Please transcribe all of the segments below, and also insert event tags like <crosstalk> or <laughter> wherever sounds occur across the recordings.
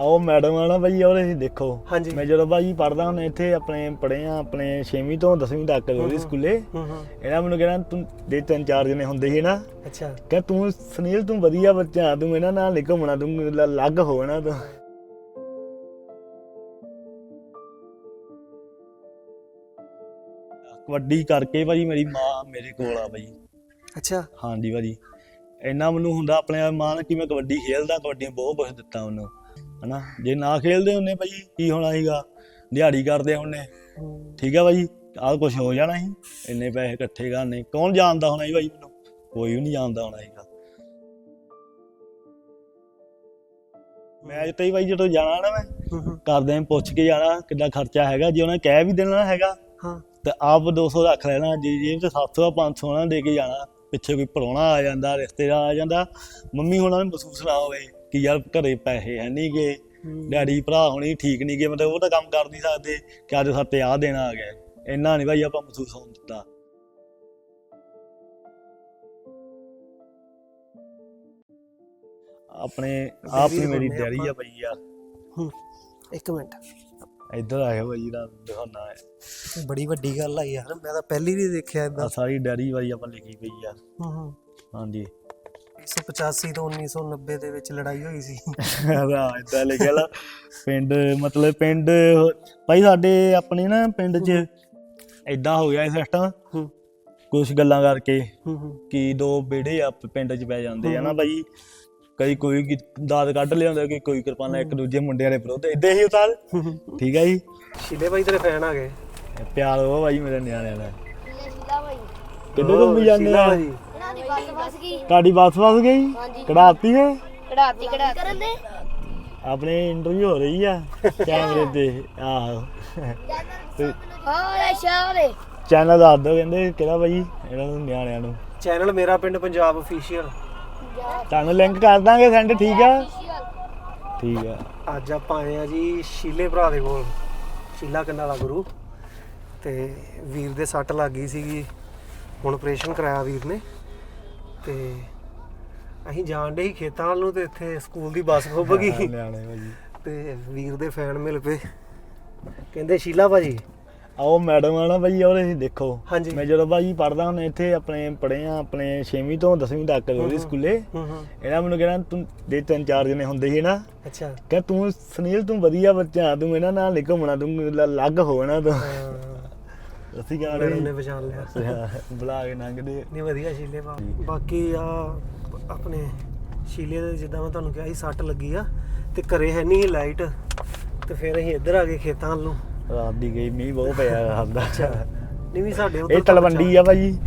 ਆਓ ਮੈਡਮ ਆ ਨਾ ਭਾਈ ਉਹਦੇ ਦੇਖੋ। ਹਾਂਜੀ। ਮੈਂ ਜਦੋਂ ਭਾਈ ਪੜਦਾ ਹੁਣ ਇੱਥੇ ਆਪਣੇ ਪੜ੍ਹੇ ਆ ਆਪਣੇ 6ਵੀਂ ਤੋਂ 10ਵੀਂ ਤੱਕ ਉਹਦੇ ਸਕੂਲੇ। ਹੂੰ ਹੂੰ। ਇਹਨਾਂ ਮੈਨੂੰ ਕਹਿੰਦਾ ਤੂੰ ਦੇ ਤਿੰਨ ਚਾਰ ਜਣੇ ਹੁੰਦੇ ਸੀ ਨਾ। ਅੱਛਾ। ਕਿ ਤੂੰ ਸੁਨੀਲ ਤੂੰ ਵਧੀਆ ਬੱਚਾ ਤੂੰ ਇਹਨਾਂ ਨਾਲ ਨਹੀਂ ਘੁੰਮਣਾ ਤੂੰ ਲ- ਅਲੱਗ ਹੋ ਨਾ ਤੂੰ। ਕਬੱਡੀ ਕਰਕੇ ਭਾਜੀ ਮੇਰੀ ਮਾਂ ਮੇਰੇ ਕੋਲ ਆ ਭਾਈ ਅੱਛਾ। ਹਾਂਜੀ ਭਾਜੀ। ਇੰਨਾ ਮੈਨੂੰ ਹੁੰਦਾ ਆਪਣੇ ਮਾਣ ਕਿ ਮੈਂ ਕਬੱਡੀ ਖੇਲਦਾ ਕਬੱਡੀ ਨੇ ਬਹੁਤ ਕੁਝ ਦਿੱਤਾ ਉਹਨੂੰ। ਹਨਾ? ਜੇ ਨਾ ਖੇਲਦੇ ਹੁੰਨੇ ਭਾਜੀ ਕੀ ਹੋਣਾ ਸੀਗਾ? ਦਿਹਾੜੀ ਕਰਦੇ ਹੁੰਨੇ ਠੀਕ ਆ ਭਾਜੀ ਆਹ ਕੁਝ ਹੋ ਜਾਣਾ ਸੀ? ਇੰਨੇ ਪੈਸੇ ਇਕੱਠੇ ਕਰਨੇ। ਕੌਣ ਜਾਣਦਾ ਹੋਣਾ ਸੀ ਭਾਈ ਮੈਨੂੰ? ਕੋਈ ਵੀ ਨਹੀਂ ਜਾਣਦਾ ਹੋਣਾ ਸੀਗਾ। ਮੈਚ ਤੇ ਹੀ ਭਾਈ ਜਦੋਂ ਜਾਣਾ ਨਾ ਮੈਂ ਕਰਦੇ ਪੁੱਛ ਕੇ ਜਾਣਾ ਕਿੰਨਾ ਖਰਚਾ ਹੈਗਾ। ਜੇ ਉਹਨੇ ਕਹਿ ਵੀ ਦੇਣਾ ਹੈਗਾ ਹਾਂ। ਤੇ ਆਪ 200 ਰੱਖ ਲੈਣਾ। ਜੇ ਜੇਬ ਚ 700 ਆ 500 ਨਾ ਦੇ ਕੇ ਜਾਣਾ। ਪਿੱਛੇ ਕੋਈ ਪਰੋਣਾ ਆ ਜਾਂਦਾ ਰਿਸ਼ਤੇਦਾਰ ਆ ਜਾਂਦਾ। ਮੰਮੀ ਹੋਣਾ ਨੂੰ ਮਹਿਸੂਸ ਨਾ ਹੋਵੇ। ਕਿ ਯਾਰ ਘਰੇ ਪੈਸੇ ਹੈ ਨਹੀਂ ਗੇ ਹੂੰ, ਡੈਡੀ ਭਰਾ ਹੋਣੀ ਠੀਕ ਨਹੀਂ ਗੇ ਮਤਲਬ ਉਹ ਤਾਂ ਕੰਮ ਕਰ ਨਹੀਂ ਸਕਦੇ। ਕਿ ਅੱਜ ਸਾਤੇ ਆ ਦੇਣਾ ਆ ਗਿਆ। ਇੰਨਾ ਨਹੀਂ ਭਾਈ ਆਪਾਂ ਮਹਿਸੂਸ ਹੋਣ ਦਿੱਤਾ। ਆਪਣੇ ਆਪ ਹੀ ਮੇਰੀ ਡੈਡੀ ਆ ਯਾਰ ਹੂੰ, ਇੱਕ ਮਿੰਟ। ਇੱਧਰ ਆਇਆ ਭਾਈ ਦਾ ਦਿਖਾਉਣਾ ਹੈ। ਬੜੀ ਵੱਡੀ ਗੱਲ ਆ ਯਾਰ ਮੈਂ ਤਾਂ ਪਹਿਲੀ ਨਹੀਂ ਦੇਖਿਆ ਆ ਇਦਾਂ ਸਾਰੀ ਡੈਡੀ ਭਾਈ ਆਪਾਂ ਲਿਖੀ ਪਈ ਆ। ਹੂੰ ਹੂੰ। ਹਾਂਜੀ। 185 ਤੋਂ 1990 ਦੇ ਵਿੱਚ ਲੜਾਈ ਹੋਈ ਸੀ। ਹਾਂ ਇਦਾਂ ਲਿਖਿਆ ਲਾ ਪਿੰਡ ਮਤਲਬ ਪਿੰਡ ਭਾਈ ਸਾਡੇ ਆਪਣੇ ਨਾ ਪਿੰਡ 'ਚ ਇਦਾਂ ਹੋ। ਗਿਆ ਸਿਸਟਮ। ਹੂੰ। ਕੁਝ ਗੱਲਾਂ ਕਰਕੇ ਕਿ ਦੋ ਬੇੜੇ ਆ ਪਿੰਡ 'ਚ ਪੈ ਜਾਂਦੇ ਆ ਨਾ ਭਾਈ। ਕਈ ਕੋਈ ਕੀ- ਦਾਦ ਕੱਢ ਲਿਆਉਂਦਾ ਕਿ ਕੋਈ ਕਿਰਪਾਨਾ ਇੱਕ ਦੂਜੇ ਮੁੰਡਿਆਂ ਦੇ ਵਿਰੁੱਧ। ਇਦਾਂ ਹੀ ਉਤਾਰ। ਠੀਕ ਹੈ ਜੀ। ਸ਼ੀਲੇ ਬਾਈ ਤੇਰੇ ਫੈਨ ਆ ਗਏ। ਪਿਆਰ ਉਹ ਭਾਈ ਮੇਰੇ ਨਿਆਣਿਆਂ ਦਾ ਸ਼ੀਲਾ ਭਾਈ ਕਿੰਨੇ ਤੋਂ ਵੀ ਜਾਂਦੇ ਆ? ਬੱਸ ਫਸ ਗਈ। ਤੁਹਾਡੀ ਬੱਸ ਫਸ ਗਈ। ਕਢਾਤੀ ਹੈ? ਕਢਾਤੀ ਕਢਾਤੀ। ਕਰਨ ਦੇ? ਆਪਣੇ ਇੰਟਰਵਿਊ ਹੋ ਰਹੀ ਆ। ਕੈਮਰੇ ਤੇ ਆਹੋ। ਤੇ ਹਾਂ ਸ਼ਾਰੇ ਚੈਨਲ ਦੱਸ ਦਿਓ ਕਹਿੰਦੇ ਕਿਹੜਾ ਭਾਈ ਇਹਨਾਂ ਨੂੰ ਨਿਆਣਿਆਂ ਨੂੰ। ਚੈਨਲ ਮੇਰਾ ਪਿੰਡ ਪੰਜਾਬ ਅਫੀਸ਼ੀਅਲ ਤੁਹਾਨੂੰ ਲਿੰਕ ਕਰ ਦਾਂਗੇ ਸੈਂਡ ਠੀਕ ਆ? ਠੀਕ ਆ। ਅੱਜ ਆਪਾਂ ਆਏ ਆ ਜੀ ਸ਼ੀਲੇ ਭਰਾ ਦੇ ਕੋਲ ਸ਼ੀਲਾ ਕੰਨਾਲਾ ਗੁਰੂ। ਤੇ ਵੀਰ ਦੇ ਸੱਟ ਲੱਗ ਗਈ ਸੀਗੀ। ਹੁਣ ਆਪਰੇਸ਼ਨ ਕਰਾਇਆ ਵੀਰ ਨੇ। ਤੇ ਅਸੀਂ ਜਾਣ ਡੇ ਹੀ ਖੇਤਾਂ ਵੱਲ ਨੂੰ ਤੇ ਇੱਥੇ ਸਕੂਲ ਦੀ ਬੱਸ ਖੁੱਭ ਗਈ। ਨਿਆਣੇ ਭਾਜੀ ਤੇ ਵੀਰ ਦੇ ਫੈਨ ਮਿਲ ਪਏ। ਕਹਿੰਦੇ ਸ਼ੀਲਾ ਭਾਜੀ। ਆਓ ਮੈਡਮ ਆ ਨਾ ਭਾਈ ਉਹਦੇ ਦੇਖੋ। ਹਾਂਜੀ। ਮੈਂ ਜਦੋਂ ਭਾਜੀ ਪੜਦਾ ਹੁਣ ਇੱਥੇ ਆਪਣੇ ਪੜ੍ਹੇ ਆ ਆਪਣੇ 6ਵੀਂ ਤੋਂ 10ਵੀਂ ਤੱਕ ਉਹਦੇ ਸਕੂਲੇ। ਹੂੰ ਹੂੰ। ਇਹਨਾਂ ਮੈਨੂੰ ਕਹਿੰਦਾ ਤੂੰ ਦੇ ਤਿੰਨ ਚਾਰ ਜਣੇ ਹੁੰਦੇ ਸੀ ਨਾ? ਅੱਛਾ। ਕਿ ਤੂੰ ਸੁਨੀਲ ਤੂੰ ਵਧੀਆ ਬੱਚਾ ਤੂੰ ਇਹਨਾਂ ਨਾਲ ਨਹੀਂ ਘੁੰਮਣਾ ਤੂੰ ਲ- ਅਲੱਗ ਹੋ ਨਾ ਤੂੰ। ਹਾਂ, ਅਸੀਂ ਮੈਡਮ ਨੇ ਕਹਿੰਦੇ ਪਛਾਣ ਲਿਆ। ਬੁਲਾ ਕੇ ਲੰਘਦੇ। ਨਹੀਂ ਵਧੀਆ ਸ਼ੀਲੇ ਭਾ ਬਾਕੀ ਆ ਆਪਣੇ ਸ਼ੀਲੇ ਦੇ ਜਿੱਦਾਂ ਮੈਂ ਤੁਹਾਨੂੰ ਕਿਹਾ ਸੀ ਸੱਟ ਲੱਗੀ ਆ ਤੇ ਘਰੇ ਹੈ ਨਹੀਂ ਲਾਈਟ ਤੇ ਫਿਰ ਅਸੀਂ ਇੱਧਰ ਆ ਗਏ ਖੇਤਾਂ ਵੱਲ। ਨੂੰ ਰਾਤ ਦੀ ਗਈ ਮੀਂਹ ਬਹੁਤ ਪਿਆ ਰਾਤ ਦਾ। ਨਹੀਂ ਵੀ ਸਾਡੇ ਉੱਧਰ ਇਹ ਤਲਵੰਡੀ ਆ ਭਾਜੀ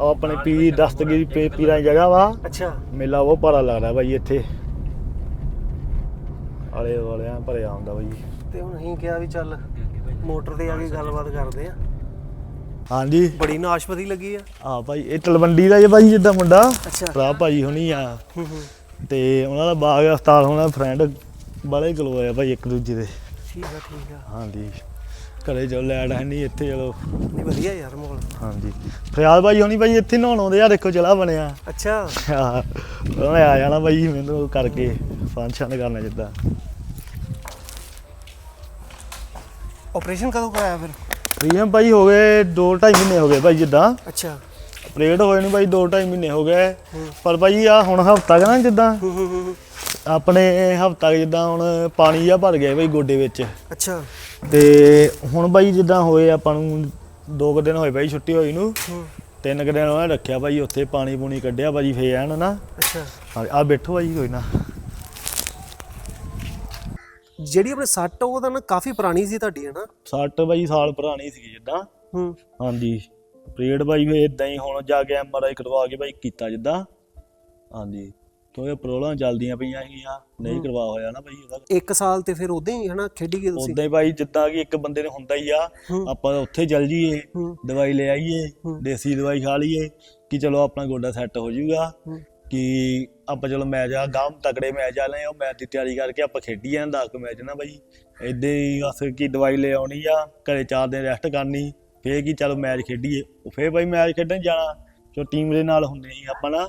ਉਹ ਆਪਣੇ ਪੀ ਦਸਤਗੀਰੀ ਪੀ- ਪੀਰਾਂ ਦੀ ਜਗ੍ਹਾ ਵਾ। ਅੱਛਾ। ਮੇਲਾ ਬਹੁਤ ਭਾਰਾ ਲੱਗਦਾ ਭਾਈ ਇੱਥੇ। ਆਲੇ ਵਾਲਿਆਂ ਭਰਿਆ ਹੁੰਦਾ ਭਾਈ ਤੇ ਹੁਣ ਅਸੀਂ ਕਿਹਾ ਵੀ ਚੱਲ ਮੋਟਰ ਤੇ ਆ ਕੇ ਗੱਲਬਾਤ ਕਰਦੇ ਆ। ਹਾਂਜੀ। ਬੜੀ ਨਾਸ਼ਪਤੀ ਲੱਗੀ ਆ। ਆ ਭਾਈ ਇਹ ਤਲਵੰਡੀ ਦਾ ਜੇ ਭਾਈ ਜਿੱਦਾਂ ਮੁੰਡਾ। ਅੱਛਾ। ਭਰਾ ਭਾਈ ਹੁਣੀ ਆ। ਤੇ ਉਹਨਾਂ ਦਾ ਬਾਗ ਹਸਪਤਾਲ ਹੋਣਾ ਫਰੈਂਡ ਬੜੇ ਕਲੋ ਆ ਭਾਈ ਇੱਕ ਦੂਜੇ ਦੇ। ਠੀਕ ਆ ਠੀਕ ਆ। ਹਾਂਜੀ। ਘਰੇ ਚਲੋ ਲੈਟ ਹੈ ਨਹੀਂ ਇੱਥੇ ਚਲੋ। ਨਹੀਂ ਵਧੀਆ ਯਾਰ ਮਾਹੌਲ। ਹਾਂਜੀ। ਫਰਿਆਦ ਭਾਈ ਹੁਣੀ ਭਾਈ ਇੱਥੇ ਨਹਾਉਣ ਆਉਂਦੇ ਆ ਦੇਖੋ ਚਲਾ ਬਣਿਆ। ਅੱਛਾ। ਹਾਂ, ਉਹਨੇ ਆ ਜਾਣਾ ਭਾਈ ਮੈਨੂੰ ਕਰਕੇ ਫੰਕਸ਼ਨ ਕਰਨਾ ਜਿੱਦਾਂ। ਆਪਰੇਸ਼ਨ ਕਦੋਂ ਕਰਾਇਆ ਫਿਰ? ਪ੍ਰੀਮ ਭਾਈ ਹੋ ਗਏ 2.5 ਮਹੀਨੇ ਹੋ ਗਏ ਭਾਈ ਜਿੱਦਾਂ। ਅੱਛਾ। ਆਪਰੇਟ ਹੋਏ ਨੂੰ ਭਾਈ 2.5 ਮਹੀਨੇ ਹੋ ਗਏ। ਪਰ ਭਾਈ ਆ ਹੁਣ ਹਫਤਾ ਕੁ ਨਾ ਜਿੱਦਾਂ। ਆਪਣੇ ਹਫਤਾ ਜਿੱਦਾਂ ਹੁਣ ਪਾਣੀ ਆ ਭਰ ਗਿਆ ਭਾਈ ਗੋਡੇ ਵਿੱਚ। ਅੱਛਾ। ਤੇ ਹੁਣ ਭਾਈ ਜਿੱਦਾਂ ਹੋਏ ਆਪਾਂ ਨੂੰ ਦੋ ਕੁ ਦਿਨ ਹੋਏ ਭਾਈ ਛੁੱਟੀ ਹੋਈ ਨੂੰ। ਤਿੰਨ ਕੁ ਦਿਨ ਉਹਨੇ ਰੱਖਿਆ ਭਾਈ ਉੱਥੇ ਪਾਣੀ ਪੂਣੀ ਕੱਢਿਆ ਭਾਜੀ ਫੇਰ ਐਨ ਨਾ। ਅੱਛਾ। ਆ ਬੈਠੋ ਭਾਈ ਕੋਈ ਨਾ। ਜਿਹੜੀ ਆਪਣੇ ਸੱਟ ਉਹਦਾ ਨਾ ਕਾਫੀ ਪੁਰਾਣੀ ਸੀ ਤੁਹਾਡੀ ਹੈ ਨਾ? ਸੱਟ ਭਾਈ ਸਾਲ ਪੁਰਾਣੀ ਸੀ ਜਿੱਦਾਂ। ਹੂੰ। ਹਾਂਜੀ। ਪਰੇਡ ਭਾਈ ਵੀ ਇਦਾਂ ਹੀ ਹੁਣ ਜਾ ਕੇ ਐਮਆਰਆਈ ਕਰਵਾ ਕੇ ਭਾਈ ਕੀਤਾ ਜਿੱਦਾਂ। ਹਾਂਜੀ। ਕਿਉਂਕਿ ਪ੍ਰੋਬਲਮ ਚੱਲਦੀਆਂ ਪਈਆਂ ਸੀਗੀਆਂ। ਨਹੀਂ ਕਰਵਾ ਹੋਇਆ ਨਾ ਭਾਈ ਉਹਦਾ। ਇੱਕ ਸਾਲ ਤੇ ਫਿਰ ਉਦਾਂ ਹੀ ਹਨਾ ਖੇਡੀ ਗਏ ਤੁਸੀਂ? ਉਦਾਂ ਹੀ ਭਾਈ ਜਿੱਦਾਂ ਕਿ ਇੱਕ ਬੰਦੇ ਨੂੰ ਹੁੰਦਾ ਹੀ ਆ। ਆਪਾਂ ਉੱਥੇ ਚੱਲ ਜੀਏ ਦਵਾਈ ਲੈ ਆਈਏ। ਦੇਸੀ ਦਵਾਈ ਖਾ ਲਈਏ ਕਿ ਚਲੋ ਆਪਣਾ ਗੋਡਾ ਸੈੱਟ ਹੋ ਜਾਊਗਾ। ਕਿ ਆਪਾਂ ਚਲੋ ਮੈਚ ਆ ਗਾਮ ਤਕੜੇ ਮੈਚ ਆ ਲਏ ਉਹ ਮੈਚ ਦੀ ਤਿਆਰੀ ਕਰਕੇ ਆਪਾਂ ਖੇਡੀ ਆਂ ਦਸ ਕੁ ਮੈਚ ਨਾ ਭਾਈ ਏਦਾਂ ਹੀ ਬਸ ਕਿ ਦਵਾਈ ਲੈ ਆਉਣੀ ਆ ਘਰੇ ਚਾਰ ਦਿਨ ਰੈਸਟ ਕਰਨੀ ਫੇਰ ਕੀ ਚਲੋ ਮੈਚ ਖੇਡੀਏ। ਉਹ ਫੇਰ ਭਾਈ ਮੈਚ ਖੇਡਣ ਜਾਣਾ ਜੋ ਟੀਮ ਦੇ ਨਾਲ ਹੁੰਦੇ ਸੀ ਆਪਾਂ ਨਾ